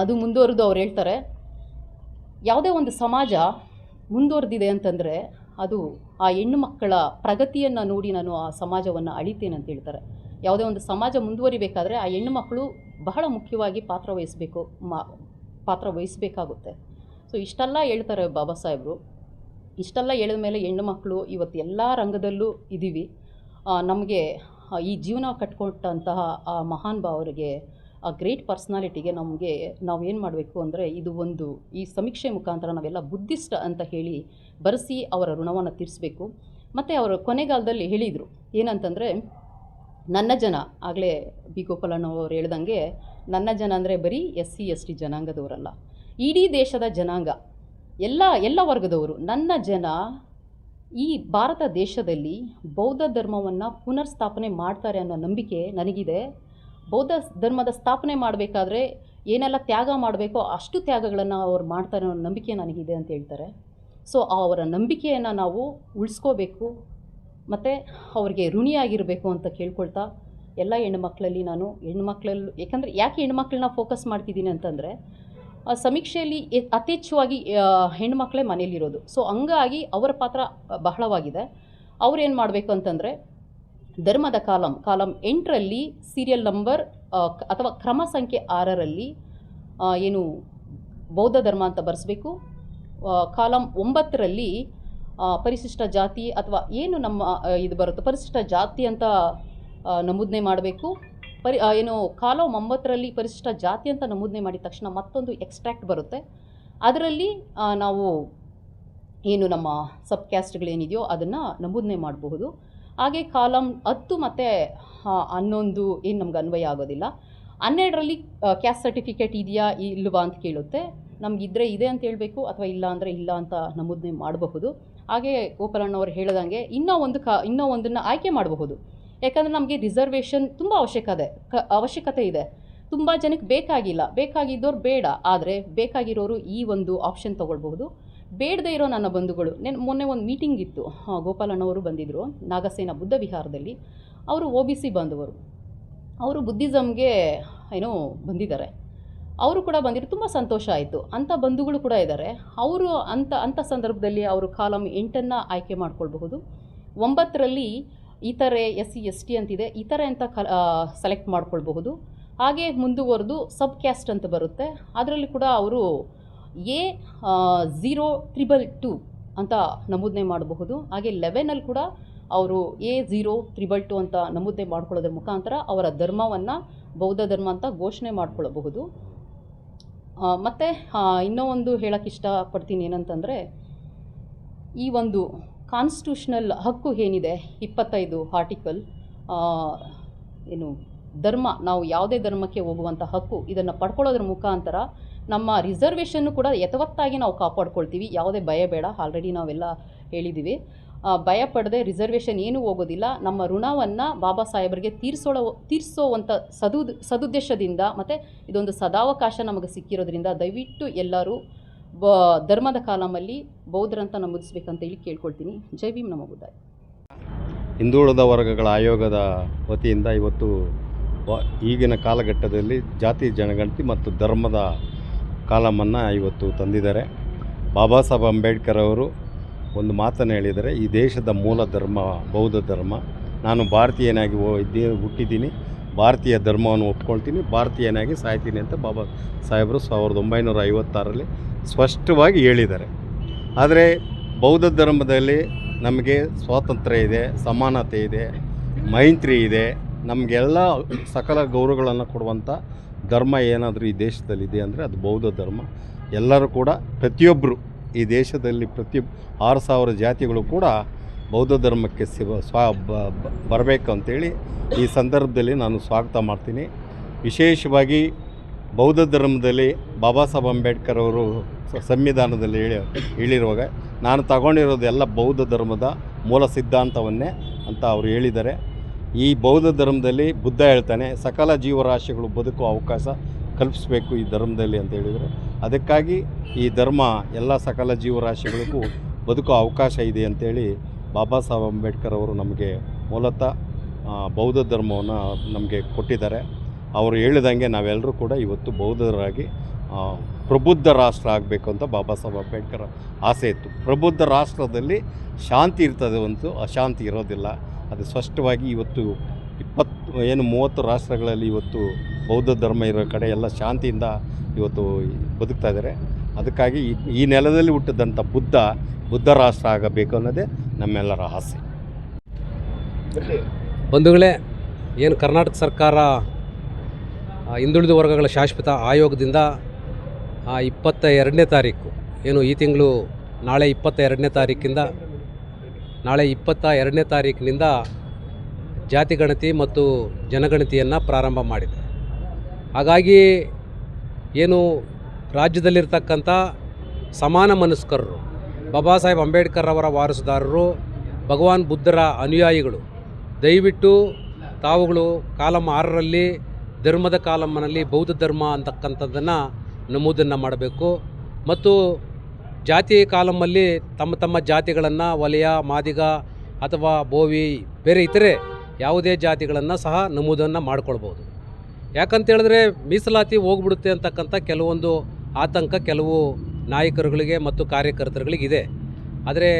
ಅದು ಮುಂದುವರೆದು ಅವ್ರು ಹೇಳ್ತಾರೆ, ಯಾವುದೇ ಒಂದು ಸಮಾಜ ಮುಂದುವರೆದಿದೆ ಅಂತಂದರೆ ಅದು ಆ ಹೆಣ್ಣು ಮಕ್ಕಳ ಪ್ರಗತಿಯನ್ನು ನೋಡಿ ನಾನು ಆ ಸಮಾಜವನ್ನು ಅಳಿತೇನೆ ಅಂತ ಹೇಳ್ತಾರೆ. ಯಾವುದೇ ಒಂದು ಸಮಾಜ ಮುಂದುವರಿಬೇಕಾದ್ರೆ ಆ ಹೆಣ್ಣು ಮಕ್ಕಳು ಬಹಳ ಮುಖ್ಯವಾಗಿ ಪಾತ್ರ ವಹಿಸಬೇಕು, ಮಾ, ಪಾತ್ರ ವಹಿಸಬೇಕಾಗುತ್ತೆ. ಸೊ ಇಷ್ಟೆಲ್ಲ ಹೇಳ್ತಾರೆ ಬಾಬಾ ಸಾಹೇಬರು. ಇಷ್ಟೆಲ್ಲ ಹೇಳಿದ ಮೇಲೆ ಹೆಣ್ಣು ಮಕ್ಕಳು ಇವತ್ತು ಎಲ್ಲ ರಂಗದಲ್ಲೂ ಇದ್ದೀವಿ ನಮಗೆ ಈ ಜೀವನ ಕಟ್ಕೊಟ್ಟಂತಹ ಆ ಮಹಾನ್ ಭಾವರಿಗೆ ಆ ಗ್ರೇಟ್ ಪರ್ಸ್ನಾಲಿಟಿಗೆ ನಮಗೆ ನಾವು ಏನು ಮಾಡಬೇಕು ಅಂದರೆ ಇದು ಒಂದು ಈ ಸಮೀಕ್ಷೆ ಮುಖಾಂತರ ನಾವೆಲ್ಲ ಬುದ್ಧಿಸ್ಟ್ ಅಂತ ಹೇಳಿ ಬರೆಸಿ ಅವರ ಋಣವನ್ನು ತೀರಿಸಬೇಕು. ಮತ್ತು ಅವರು ಕೊನೆಗಾಲದಲ್ಲಿ ಹೇಳಿದರು, ಏನಂತಂದರೆ, ನನ್ನ ಜನ, ಆಗಲೇ ಬಿ ಗೋಪಾಲಣ್ಣವ್ರು ಹೇಳ್ದಂಗೆ, ನನ್ನ ಜನ ಅಂದರೆ ಬರೀ ಎಸ್ ಸಿ, ಎಸ್ ಟಿ ಜನಾಂಗದವರಲ್ಲ. ಇಡೀ ದೇಶದ ಜನಾಂಗ, ಎಲ್ಲ ಎಲ್ಲ ವರ್ಗದವರು, ನನ್ನ ಜನ ಈ ಭಾರತ ದೇಶದಲ್ಲಿ ಬೌದ್ಧ ಧರ್ಮವನ್ನು ಪುನರ್ ಸ್ಥಾಪನೆ ಮಾಡ್ತಾರೆ ಅನ್ನೋ ನಂಬಿಕೆ ನನಗಿದೆ. ಬೌದ್ಧ ಧರ್ಮದ ಸ್ಥಾಪನೆ ಮಾಡಬೇಕಾದ್ರೆ ಏನೆಲ್ಲ ತ್ಯಾಗ ಮಾಡಬೇಕೋ ಅಷ್ಟು ತ್ಯಾಗಗಳನ್ನು ಅವ್ರು ಮಾಡ್ತಾರೆ ಅನ್ನೋ ನಂಬಿಕೆ ನನಗಿದೆ ಅಂತ ಹೇಳ್ತಾರೆ. ಸೊ ಅವರ ನಂಬಿಕೆಯನ್ನು ನಾವು ಉಳಿಸ್ಕೋಬೇಕು, ಮತ್ತು ಅವ್ರಿಗೆ ಋಣಿಯಾಗಿರಬೇಕು ಅಂತ ಕೇಳ್ಕೊಳ್ತಾ ಎಲ್ಲ ಹೆಣ್ಮಕ್ಳಲ್ಲಿ ನಾನು ಹೆಣ್ಮಕ್ಳಲ್ಲಿ ಯಾಕಂದರೆ ಯಾಕೆ ಹೆಣ್ಮಕ್ಳನ್ನ ಫೋಕಸ್ ಮಾಡ್ತಿದ್ದೀನಿ ಅಂತಂದರೆ ಸಮೀಕ್ಷೆಯಲ್ಲಿ ಎ- ಹೆಚ್ಚುವಾಗಿ ಹೆಣ್ಮಕ್ಳೇ ಮನೇಲಿರೋದು ಸೊ ಹಂಗಾಗಿ ಅವರ ಪಾತ್ರ ಬಹಳವಾಗಿದೆ. ಅವ್ರೇನು ಮಾಡಬೇಕು ಅಂತಂದರೆ ಧರ್ಮದ ಕಾಲಂ ಕಾಲಂ ಎಂಟರಲ್ಲಿ ಸೀರಿಯಲ್ ನಂಬರ್ ಅಥವಾ ಕ್ರಮ ಸಂಖ್ಯೆ ಆರರಲ್ಲಿ ಏನು ಬೌದ್ಧ ಧರ್ಮ ಅಂತ ಬರೆಸ್ಬೇಕು. ಕಾಲಂ ಒಂಬತ್ತರಲ್ಲಿ ಪರಿಶಿಷ್ಟ ಜಾತಿ ಅಥವಾ ಏನು ನಮ್ಮ ಇದು ಬರುತ್ತೋ, ಪರಿಶಿಷ್ಟ ಜಾತಿ ಅಂತ ನಮೂದನೆ ಮಾಡಬೇಕು. ಪರಿ ಏನು ಕಾಲಂ ಒಂಬತ್ತರಲ್ಲಿ ಪರಿಶಿಷ್ಟ ಜಾತಿ ಅಂತ ನಮೂದನೆ ಮಾಡಿದ ತಕ್ಷಣ ಮತ್ತೊಂದು ಎಕ್ಸ್ಟ್ರಾಕ್ಟ್ ಬರುತ್ತೆ. ಅದರಲ್ಲಿ ನಾವು ಏನು ನಮ್ಮ ಸಬ್ ಕ್ಯಾಸ್ಟ್ಗಳೇನಿದೆಯೋ ಅದನ್ನು ನಮೂದನೆ ಮಾಡಬಹುದು. ಹಾಗೆ ಕಾಲಮ್ ಹತ್ತು ಮತ್ತು ಹನ್ನೊಂದು ಏನು ನಮ್ಗೆ ಅನ್ವಯ ಆಗೋದಿಲ್ಲ. ಹನ್ನೆರಡರಲ್ಲಿ ಕ್ಯಾಸ್ಟ್ ಸರ್ಟಿಫಿಕೇಟ್ ಇದೆಯಾ, ಇಲ್ವಾ ಅಂತ ಕೇಳುತ್ತೆ. ನಮಗಿದ್ರೆ ಇದೆ ಅಂತ ಹೇಳಬೇಕು, ಅಥವಾ ಇಲ್ಲ ಅಂದರೆ ಇಲ್ಲ ಅಂತ ನಮೂದನೆ ಮಾಡಬಹುದು. ಹಾಗೆ ಗೋಪಾಲಣ್ಣವ್ರು ಹೇಳ್ದಂಗೆ ಇನ್ನೂ ಒಂದು ಕ, ಇನ್ನೂ ಒಂದನ್ನು ಆಯ್ಕೆ ಮಾಡಬಹುದು. ಯಾಕಂದರೆ ನಮಗೆ ರಿಸರ್ವೇಷನ್ ತುಂಬ ಅವಶ್ಯಕತೆ ಕ, ಅವಶ್ಯಕತೆ ಇದೆ. ತುಂಬ ಜನಕ್ಕೆ ಬೇಕಾಗಿಲ್ಲ. ಬೇಕಾಗಿದ್ದವ್ರು ಬೇಡ, ಆದರೆ ಬೇಕಾಗಿರೋರು ಈ ಒಂದು ಆಪ್ಷನ್ ತೊಗೊಳ್ಬಹುದು. ಬೇಡದೇ ಇರೋ ನನ್ನ ಬಂಧುಗಳು. ನೆನ್, ಮೊನ್ನೆ ಒಂದು ಮೀಟಿಂಗ್ ಇತ್ತು. ಗೋಪಾಲಣ್ಣವರು ಬಂದಿದ್ದರು ನಾಗಸೇನ ಬುದ್ಧ ವಿಹಾರದಲ್ಲಿ. ಅವರು ಒ ಬಿ ಸಿ ಬಂದವರು ಅವರು ಬುದ್ಧಿಸಮ್ಗೆ ಏನೋ, ಬಂದಿದ್ದಾರೆ. ಅವರು ಕೂಡ ಬಂದಿದ್ದು ತುಂಬ ಸಂತೋಷ ಆಯಿತು. ಅಂಥ ಬಂಧುಗಳು ಕೂಡ ಇದ್ದಾರೆ. ಅವರು ಅಂಥ ಅಂಥ ಸಂದರ್ಭದಲ್ಲಿ ಅವರು ಕಾಲಮ್ ಎಂಟನ್ನು ಆಯ್ಕೆ ಮಾಡ್ಕೊಳ್ಬಹುದು. ಒಂಬತ್ತರಲ್ಲಿ ಇತರೆ ಎಸ್ ಸಿ, ಎಸ್ ಟಿ ಅಂತಿದೆ. ಇತರೆ ಅಂತ ಕ ಸೆಲೆಕ್ಟ್ ಮಾಡ್ಕೊಳ್ಬಹುದು. ಹಾಗೆ ಮುಂದುವರೆದು ಸಬ್ ಕ್ಯಾಸ್ಟ್ ಅಂತ ಬರುತ್ತೆ. ಅದರಲ್ಲಿ ಕೂಡ ಅವರು ಎ ಝೀರೋ ತ್ರಿಬಲ್ ಟು ಅಂತ ನಮೂದನೆ ಮಾಡಬಹುದು. ಹಾಗೆ ಲೆವೆನಲ್ಲಿ ಕೂಡ ಅವರು ಎ ಝೀರೋ ತ್ರಿಬಲ್ ಟು ಅಂತ ನಮೂದನೆ ಮಾಡ್ಕೊಳ್ಳೋದ್ರ ಮುಖಾಂತರ ಅವರ ಧರ್ಮವನ್ನು ಬೌದ್ಧ ಧರ್ಮ ಅಂತ ಘೋಷಣೆ ಮಾಡ್ಕೊಳ್ಳಬಹುದು. ಮತ್ತು ಇನ್ನೂ ಒಂದು ಹೇಳೋಕ್ಕೆ ಇಷ್ಟಪಡ್ತೀನಿ ಏನಂತಂದರೆ, ಈ ಒಂದು ಕಾನ್ಸ್ಟಿಟ್ಯೂಷನಲ್ ಹಕ್ಕು ಏನಿದೆ, ಇಪ್ಪತ್ತೈದು ಆರ್ಟಿಕಲ್ ಏನು, ಧರ್ಮ, ನಾವು ಯಾವುದೇ ಧರ್ಮಕ್ಕೆ ಹೋಗುವಂಥ ಹಕ್ಕು ಇದನ್ನು ಪಡ್ಕೊಳ್ಳೋದ್ರ ಮುಖಾಂತರ ನಮ್ಮ ರಿಸರ್ವೇಷನ್ನು ಕೂಡ ಯಥವತ್ತಾಗಿ ನಾವು ಕಾಪಾಡ್ಕೊಳ್ತೀವಿ. ಯಾವುದೇ ಭಯ ಬೇಡ. ಆಲ್ರೆಡಿ ನಾವೆಲ್ಲ ಹೇಳಿದ್ದೀವಿ ಭಯ ಪಡದೆ ರಿಸರ್ವೇಷನ್ ಏನೂ ಹೋಗೋದಿಲ್ಲ. ನಮ್ಮ ಋಣವನ್ನು ಬಾಬಾ ಸಾಹೇಬರಿಗೆ ತೀರಿಸೋಳ ತೀರಿಸೋವಂಥ ಸದು ಸದುದ್ದೇಶದಿಂದ ಮತ್ತು ಇದೊಂದು ಸದಾವಕಾಶ ನಮಗೆ ಸಿಕ್ಕಿರೋದ್ರಿಂದ ದಯವಿಟ್ಟು ಎಲ್ಲರೂ ಬ, ಧರ್ಮದ ಕಾಲಮಲ್ಲಿ ಬೌದ್ಧರಂತ ನಮೂದಿಸ್ಬೇಕಂತ ಹೇಳಿ ಕೇಳ್ಕೊಳ್ತೀನಿ. ಜೈ ಭೀಮ್ ನಮ್ಮ ಬುದ್ಧ ಹಿಂದುಳಿದ ವರ್ಗಗಳ ಆಯೋಗದ ವತಿಯಿಂದ ಇವತ್ತು ಈಗಿನ ಕಾಲಘಟ್ಟದಲ್ಲಿ ಜಾತಿ, ಜನಗಣತಿ ಮತ್ತು ಧರ್ಮದ ಕಾಲಮನ್ನು ಇವತ್ತು ತಂದಿದ್ದಾರೆ. ಬಾಬಾ ಸಾಹೇಬ್ ಅಂಬೇಡ್ಕರ್ ಅವರು ಒಂದು ಮಾತನ್ನು ಹೇಳಿದರೆ ಈ ದೇಶದ ಮೂಲ ಧರ್ಮ ಬೌದ್ಧ ಧರ್ಮ. ನಾನು ಭಾರತೀಯನಾಗಿ ಇದ್ದೇ ಹುಟ್ಟಿದ್ದೀನಿ, ಭಾರತೀಯ ಧರ್ಮವನ್ನು ಒಪ್ಕೊಳ್ತೀನಿ, ಭಾರತೀಯನಾಗಿ ಸಾಯ್ತೀನಿ ಅಂತ ಬಾಬಾ ಸಾಹೇಬರು ಸಾವಿರದ ಒಂಬೈನೂರ ಐವತ್ತಾರಲ್ಲಿ ಸ್ಪಷ್ಟವಾಗಿ ಹೇಳಿದ್ದಾರೆ. ಆದರೆ ಬೌದ್ಧ ಧರ್ಮದಲ್ಲಿ ನಮಗೆ ಸ್ವಾತಂತ್ರ್ಯ ಇದೆ, ಸಮಾನತೆ ಇದೆ, ಮೈತ್ರಿ ಇದೆ, ನಮಗೆಲ್ಲ ಸಕಲ ಗೌರವಗಳನ್ನು ಕೊಡುವಂಥ ಧರ್ಮ ಏನಾದರೂ ಈ ದೇಶದಲ್ಲಿದೆ ಅಂದರೆ ಅದು ಬೌದ್ಧ ಧರ್ಮ. ಎಲ್ಲರೂ ಕೂಡ ಪ್ರತಿಯೊಬ್ಬರು ಈ ದೇಶದಲ್ಲಿ ಪ್ರತಿ ಆರು ಸಾವಿರ ಜಾತಿಗಳು ಕೂಡ ಬೌದ್ಧ ಧರ್ಮಕ್ಕೆ ಸಿಗ ಸ್ವಾ ಬರಬೇಕು ಅಂತೇಳಿ ಈ ಸಂದರ್ಭದಲ್ಲಿ ನಾನು ಸ್ವಾಗತ ಮಾಡ್ತೀನಿ. ವಿಶೇಷವಾಗಿ ಬೌದ್ಧ ಧರ್ಮದಲ್ಲಿ ಬಾಬಾ ಸಾಹೇಬ್ ಅಂಬೇಡ್ಕರ್ ಅವರು ಸಂವಿಧಾನದಲ್ಲಿ ಹೇಳಿ ಹೇಳಿರುವಾಗ, ನಾನು ತಗೊಂಡಿರೋದು ಎಲ್ಲ ಬೌದ್ಧ ಧರ್ಮದ ಮೂಲ ಸಿದ್ಧಾಂತವನ್ನೇ ಅಂತ ಅವರು ಹೇಳಿದ್ದಾರೆ. ಈ ಬೌದ್ಧ ಧರ್ಮದಲ್ಲಿ ಬುದ್ಧ ಹೇಳ್ತಾನೆ, ಸಕಲ ಜೀವರಾಶಿಗಳು ಬದುಕುವ ಅವಕಾಶ ಕಲ್ಪಿಸಬೇಕು ಈ ಧರ್ಮದಲ್ಲಿ ಅಂತ ಹೇಳಿದರು. ಅದಕ್ಕಾಗಿ ಈ ಧರ್ಮ ಎಲ್ಲ ಸಕಲ ಜೀವರಾಶಿಗಳಿಗೂ ಬದುಕುವ ಅವಕಾಶ ಇದೆ ಅಂತೇಳಿ ಬಾಬಾ ಸಾಹೇಬ್ ಅಂಬೇಡ್ಕರ್ ಅವರು ನಮಗೆ ಮೂಲತಃ ಬೌದ್ಧ ಧರ್ಮವನ್ನು ನಮಗೆ ಕೊಟ್ಟಿದ್ದಾರೆ. ಅವರು ಹೇಳಿದಂಗೆ ನಾವೆಲ್ಲರೂ ಕೂಡ ಇವತ್ತು ಬೌದ್ಧರಾಗಿ ಪ್ರಬುದ್ಧ ರಾಷ್ಟ್ರ ಆಗಬೇಕು ಅಂತ ಬಾಬಾ ಸಾಹೇಬ್ ಅಂಬೇಡ್ಕರ್ ಆಸೆ ಇತ್ತು. ಪ್ರಬುದ್ಧ ರಾಷ್ಟ್ರದಲ್ಲಿ ಶಾಂತಿ ಇರ್ತದೆ ಅಂತೂ ಅಶಾಂತಿ ಇರೋದಿಲ್ಲ. ಅದು ಸ್ಪಷ್ಟವಾಗಿ ಇವತ್ತು ಇಪ್ಪತ್ತು, ಏನು ಮೂವತ್ತು ರಾಷ್ಟ್ರಗಳಲ್ಲಿ ಇವತ್ತು ಬೌದ್ಧ ಧರ್ಮ ಇರೋ ಕಡೆ ಎಲ್ಲ ಶಾಂತಿಯಿಂದ ಇವತ್ತು ಬದುಕ್ತಾ ಇದ್ದಾರೆ. ಅದಕ್ಕಾಗಿ ಈ- ನೆಲದಲ್ಲಿ ಹುಟ್ಟಿದಂಥ ಬುದ್ಧ ಬುದ್ಧ ರಾಷ್ಟ್ರ ಆಗಬೇಕು ಅನ್ನೋದೇ ನಮ್ಮೆಲ್ಲರ ಆಸೆ. ಬಂಧುಗಳೇ, ಏನು ಕರ್ನಾಟಕ ಸರ್ಕಾರ ಹಿಂದುಳಿದ ವರ್ಗಗಳ ಶಾಶ್ವತ ಆಯೋಗದಿಂದ ಇಪ್ಪತ್ತ ಎರಡನೇ ತಾರೀಕು, ಏನು ಈ ತಿಂಗಳು ನಾಳೆ ಇಪ್ಪತ್ತ ಎರಡನೇ ತಾರೀಕಿಂದ ನಾಳೆ ಇಪ್ಪತ್ತ ಎರಡನೇ ತಾರೀಕಿನಿಂದ ಜಾತಿಗಣತಿ ಮತ್ತು ಜನಗಣತಿಯನ್ನು ಪ್ರಾರಂಭ ಮಾಡಿದೆ. ಹಾಗಾಗಿ ಏನು ರಾಜ್ಯದಲ್ಲಿರ್ತಕ್ಕಂಥ ಸಮಾನ ಮನಸ್ಕರರು ಬಾಬಾ ಸಾಹೇಬ್ ಅಂಬೇಡ್ಕರ್ ಅವರ ವಾರಸುದಾರರು, ಭಗವಾನ್ ಬುದ್ಧರ ಅನುಯಾಯಿಗಳು, ದಯವಿಟ್ಟು ತಾವುಗಳು ಕಾಲಮ್ಮ ಆರರಲ್ಲಿ, ಧರ್ಮದ ಕಾಲಮ್ಮನಲ್ಲಿ ಬೌದ್ಧ ಧರ್ಮ ಅಂತಕ್ಕಂಥದ್ದನ್ನು ನಮೂದನ್ನು ಮಾಡಬೇಕು. ಮತ್ತು ಜಾತಿ ಕಾಲಮ್ಮಲ್ಲಿ ತಮ್ಮ ತಮ್ಮ ಜಾತಿಗಳನ್ನು ವಲಯ, ಮಾದಿಗ ಅಥವಾ ಬೋವಿ ಬೇರೆ ಇತರೆ ಯಾವುದೇ ಜಾತಿಗಳನ್ನು ಸಹ ನಮೂದನ್ನು ಮಾಡ್ಕೊಳ್ಬೋದು. ಯಾಕಂತೇಳಿದ್ರೆ ಮೀಸಲಾತಿ ಹೋಗ್ಬಿಡುತ್ತೆ ಅಂತಕ್ಕಂಥ ಕೆಲವೊಂದು ಆತಂಕ ಕೆಲವು ನಾಯಕರುಗಳಿಗೆ ಮತ್ತು ಕಾರ್ಯಕರ್ತರುಗಳಿಗೆ ಇದೆ ಆದರೆ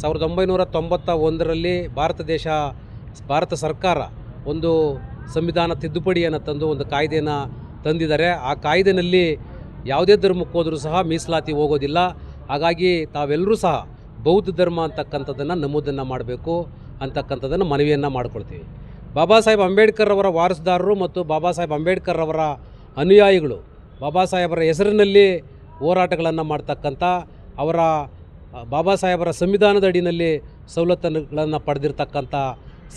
ಸಾವಿರದ ಒಂಬೈನೂರ ತೊಂಬತ್ತ ಒಂದರಲ್ಲಿ ಭಾರತ ದೇಶ, ಭಾರತ ಸರ್ಕಾರ ಒಂದು ಸಂವಿಧಾನ ತಿದ್ದುಪಡಿಯನ್ನು ತಂದು ಒಂದು ಕಾಯ್ದೆಯನ್ನು ತಂದಿದ್ದಾರೆ. ಆ ಕಾಯ್ದೆನಲ್ಲಿ ಯಾವುದೇ ಧರ್ಮಕ್ಕೆ ಹೋದರೂ ಸಹ ಮೀಸಲಾತಿ ಹೋಗೋದಿಲ್ಲ. ಹಾಗಾಗಿ ತಾವೆಲ್ಲರೂ ಸಹ ಬೌದ್ಧ ಧರ್ಮ ಅಂತಕ್ಕಂಥದ್ದನ್ನು ನಮೂದನ್ನು ಮಾಡಬೇಕು ಅಂತಕ್ಕಂಥದ್ದನ್ನು ಮನವಿಯನ್ನು ಮಾಡ್ಕೊಳ್ತೀವಿ. ಬಾಬಾ ಸಾಹೇಬ್ ಅಂಬೇಡ್ಕರ್ ಅವರ ವಾರಸುದಾರರು ಮತ್ತು ಬಾಬಾ ಸಾಹೇಬ್ ಅಂಬೇಡ್ಕರ್ ಅವರ ಅನುಯಾಯಿಗಳು ಬಾಬಾ ಸಾಹೇಬರ ಹೆಸರಿನಲ್ಲಿ ಹೋರಾಟಗಳನ್ನು ಮಾಡ್ತಕ್ಕಂಥ ಅವರ ಬಾಬಾ ಸಾಹೇಬರ ಸಂವಿಧಾನದ ಅಡಿಯಲ್ಲಿ ಸವಲತ್ತುಗಳನ್ನು ಪಡೆದಿರ್ತಕ್ಕಂಥ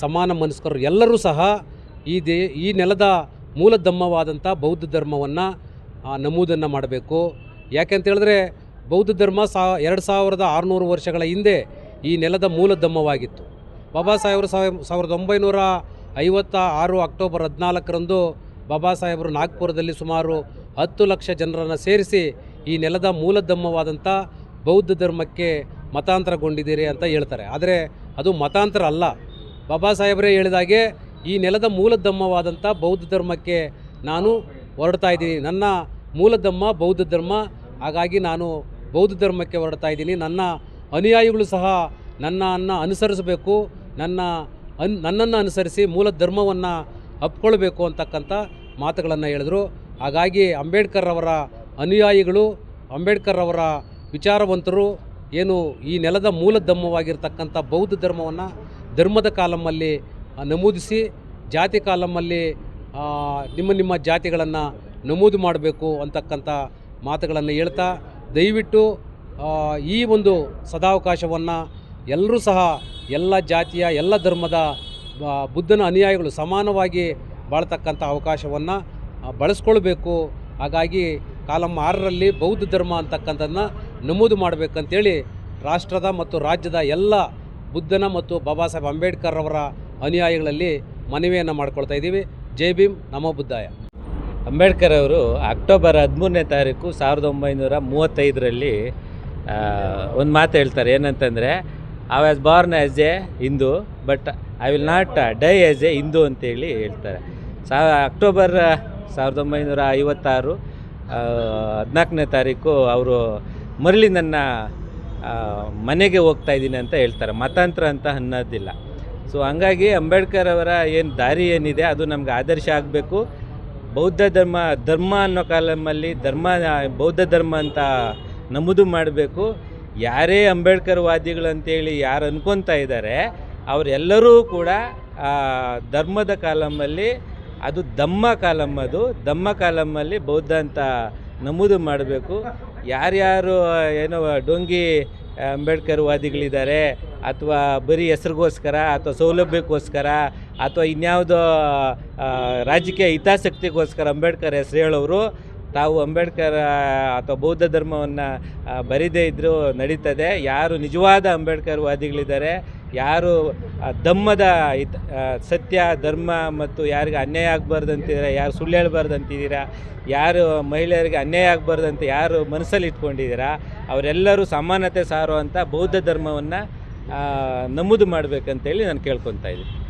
ಸಮಾನ ಮನಸ್ಕರು ಎಲ್ಲರೂ ಸಹ ಈ ದೇ, ಈ ನೆಲದ ಮೂಲ ಧಮ್ಮವಾದಂಥ ಬೌದ್ಧ ಧರ್ಮವನ್ನು ನಮೂದನ್ನು ಮಾಡಬೇಕು. ಯಾಕೆಂತ ಹೇಳಿದ್ರೆ ಬೌದ್ಧ ಧರ್ಮ ಸಾ, ಎರಡು ಸಾವಿರದ ಆರುನೂರು ವರ್ಷಗಳ ಹಿಂದೆ ಈ ನೆಲದ ಮೂಲ ಧಮ್ಮವಾಗಿತ್ತು ಬಾಬಾ ಸಾಹೇಬರು ಸಾವಿರ ಸಾವಿರದ ಒಂಬೈನೂರ ಐವತ್ತ ಆರು ಅಕ್ಟೋಬರ್ ಹದಿನಾಲ್ಕರಂದು ಬಾಬಾ ಸಾಹೇಬರು ನಾಗ್ಪುರದಲ್ಲಿ ಸುಮಾರು ಹತ್ತು ಲಕ್ಷ ಜನರನ್ನು ಸೇರಿಸಿ ಈ ನೆಲದ ಮೂಲ ಧಮ್ಮವಾದಂಥ ಬೌದ್ಧ ಧರ್ಮಕ್ಕೆ ಮತಾಂತರಗೊಂಡಿದ್ದೀರಿ ಅಂತ ಹೇಳ್ತಾರೆ. ಆದರೆ ಅದು ಮತಾಂತರ ಅಲ್ಲ. ಬಾಬಾ ಸಾಹೇಬರೇ ಹೇಳಿದಾಗೆ ಈ ನೆಲದ ಮೂಲ ಧಮ್ಮವಾದಂಥ ಬೌದ್ಧ ಧರ್ಮಕ್ಕೆ ನಾನು ಹೊರಡ್ತಾ ಇದ್ದೀನಿ. ನನ್ನ ಮೂಲ ಧಮ್ಮ ಬೌದ್ಧ ಧರ್ಮ. ಹಾಗಾಗಿ ನಾನು ಬೌದ್ಧ ಧರ್ಮಕ್ಕೆ ಹೊರಡ್ತಾ ಇದ್ದೀನಿ. ನನ್ನ ಅನುಯಾಯಿಗಳು ಸಹ ನನ್ನನ್ನು ಅನುಸರಿಸಬೇಕು. ನನ್ನ ಅನ್, ನನ್ನನ್ನು ಅನುಸರಿಸಿ ಮೂಲ ಧರ್ಮವನ್ನು ಅಪ್ಕೊಳ್ಬೇಕು ಅಂತಕ್ಕಂಥ ಮಾತುಗಳನ್ನು ಹೇಳಿದ್ರು. ಹಾಗಾಗಿ ಅಂಬೇಡ್ಕರ್ ಅವರ ಅನುಯಾಯಿಗಳು, ಅಂಬೇಡ್ಕರ್ ಅವರ ವಿಚಾರವಂತರು, ಏನು ಈ ನೆಲದ ಮೂಲ ಧರ್ಮವಾಗಿರ್ತಕ್ಕಂಥ ಬೌದ್ಧ ಧರ್ಮವನ್ನು ಧರ್ಮದ ಕಾಲಮಲ್ಲಿ ನಮೂದಿಸಿ, ಜಾತಿ ಕಾಲಮಲ್ಲಿ ನಿಮ್ಮ ನಿಮ್ಮ ಜಾತಿಗಳನ್ನು ನಮೂದು ಮಾಡಬೇಕು ಅಂತಕ್ಕಂಥ ಮಾತುಗಳನ್ನು ಹೇಳ್ತಾ ದಯವಿಟ್ಟು ಈ ಒಂದು ಸದಾವಕಾಶವನ್ನು ಎಲ್ಲರೂ ಸಹ ಎಲ್ಲ ಜಾತಿಯ, ಎಲ್ಲ ಧರ್ಮದ ಬುದ್ಧನ ಅನುಯಾಯಿಗಳು ಸಮಾನವಾಗಿ ಬಾಳ್ತಕ್ಕಂಥ ಅವಕಾಶವನ್ನು ಬಳಸ್ಕೊಳ್ಬೇಕು. ಹಾಗಾಗಿ ಕಾಲಮ್ಮ ಆರರಲ್ಲಿ ಬೌದ್ಧ ಧರ್ಮ ಅಂತಕ್ಕಂಥದ್ದನ್ನ ನಮೂದು ಮಾಡಬೇಕಂತೇಳಿ ರಾಷ್ಟ್ರದ ಮತ್ತು ರಾಜ್ಯದ ಎಲ್ಲ ಬುದ್ಧನ ಮತ್ತು ಬಾಬಾ ಸಾಹೇಬ್ ಅಂಬೇಡ್ಕರ್ ಅವರ ಅನುಯಾಯಿಗಳಲ್ಲಿ ಮನವಿಯನ್ನು ಮಾಡ್ಕೊಳ್ತಾ ಇದ್ದೀವಿ. ಜೈ ಭೀಮ್, ನಮೋ ಬುದ್ಧಾಯ. ಅಂಬೇಡ್ಕರ್ ಅವರು ಅಕ್ಟೋಬರ್ ಹದಿಮೂರನೇ ತಾರೀಕು ಸಾವಿರದ ಒಂಬೈನೂರ ಮೂವತ್ತೈದರಲ್ಲಿ ಒಂದು ಮಾತು ಹೇಳ್ತಾರೆ. ಏನಂತಂದರೆ I was born as a Hindu but I will not die as a Hindu ಅಂತೇಳಿ ಹೇಳ್ತಾರೆ. ಸಾ, ಅಕ್ಟೋಬರ್ ಸಾವಿರದ ಒಂಬೈನೂರ ಐವತ್ತಾರು ಹದಿನಾಲ್ಕನೇ ತಾರೀಕು ಅವರು ಮರಳಿ ನನ್ನ ಮನೆಗೆ ಹೋಗ್ತಾ ಇದ್ದೀನಿ ಅಂತ ಹೇಳ್ತಾರೆ. ಮತಾಂತರ ಅಂತ ಅನ್ನೋದಿಲ್ಲ. ಸೊ ಹಂಗಾಗಿ ಅಂಬೇಡ್ಕರ್ ಅವರ ಏನು ದಾರಿ ಏನಿದೆ, ಅದು ನಮ್ಗೆ ಆದರ್ಶ ಆಗಬೇಕು. ಬೌದ್ಧ ಧರ್ಮ ಧರ್ಮ ಅನ್ನೋ ಕಾಲಮಲ್ಲಿ ಧರ್ಮ, ಬೌದ್ಧ ಧರ್ಮ ಅಂತ ನಮೂದು ಮಾಡಬೇಕು. ಯಾರೇ ಅಂಬೇಡ್ಕರ್ ವಾದಿಗಳು ಅಂತೇಳಿ ಯಾರು ಅನ್ಕೊತಾ ಇದ್ದಾರೆ ಅವರೆಲ್ಲರೂ ಕೂಡ ಧರ್ಮದ ಕಾಲಮಲ್ಲಿ, ಅದು ದಮ್ಮ ಕಾಲಮ್ ಅದು ದಮ್ಮ ಕಾಲಮಲ್ಲಿ ಬೌದ್ಧ ಅಂತ ನಮೂದು ಮಾಡಬೇಕು. ಯಾರ್ಯಾರು ಏನೋ, ಡೊಂಗಿ ಅಂಬೇಡ್ಕರ್ ವಾದಿಗಳಿದ್ದಾರೆ ಅಥವಾ ಬರೀ ಹೆಸರಿಗೋಸ್ಕರ ಅಥವಾ ಸೌಲಭ್ಯಕ್ಕೋಸ್ಕರ ಅಥವಾ ಇನ್ಯಾವುದೋ ರಾಜಕೀಯ ಹಿತಾಸಕ್ತಿಗೋಸ್ಕರ ಅಂಬೇಡ್ಕರ್ ಹೆಸರು ಹೇಳೋರು ತಾವು ಅಂಬೇಡ್ಕರ್ ಅಥವಾ ಬೌದ್ಧ ಧರ್ಮವನ್ನು ಬರೀದೇ ಇದ್ದರೂ ನಡೀತದೆ. ಯಾರು ನಿಜವಾದ ಅಂಬೇಡ್ಕರ್ ವಾದಿಗಳಿದ್ದಾರೆ ಯಾರು ಧಮ್ಮದ ಇತ್ ಸತ್ಯ, ಧರ್ಮ ಮತ್ತು ಯಾರಿಗೆ ಅನ್ಯಾಯ ಆಗಬಾರ್ದು ಅಂತಿದ್ದೀರಾ ಯಾರು ಸುಳ್ಳು ಹೇಳ್ಬಾರ್ದು ಅಂತಿದ್ದೀರಾ ಯಾರು ಮಹಿಳೆಯರಿಗೆ ಅನ್ಯಾಯ ಆಗಬಾರ್ದು ಅಂತ ಯಾರು ಮನಸ್ಸಲ್ಲಿ ಇಟ್ಕೊಂಡಿದ್ದೀರಾ, ಅವರೆಲ್ಲರೂ ಸಮಾನತೆ ಸಾರುವಂಥ ಬೌದ್ಧ ಧರ್ಮವನ್ನು ನಮೂದು ಮಾಡಬೇಕಂತೇಳಿ ನಾನು ಕೇಳ್ಕೊತಾ ಇದ್ದೀನಿ.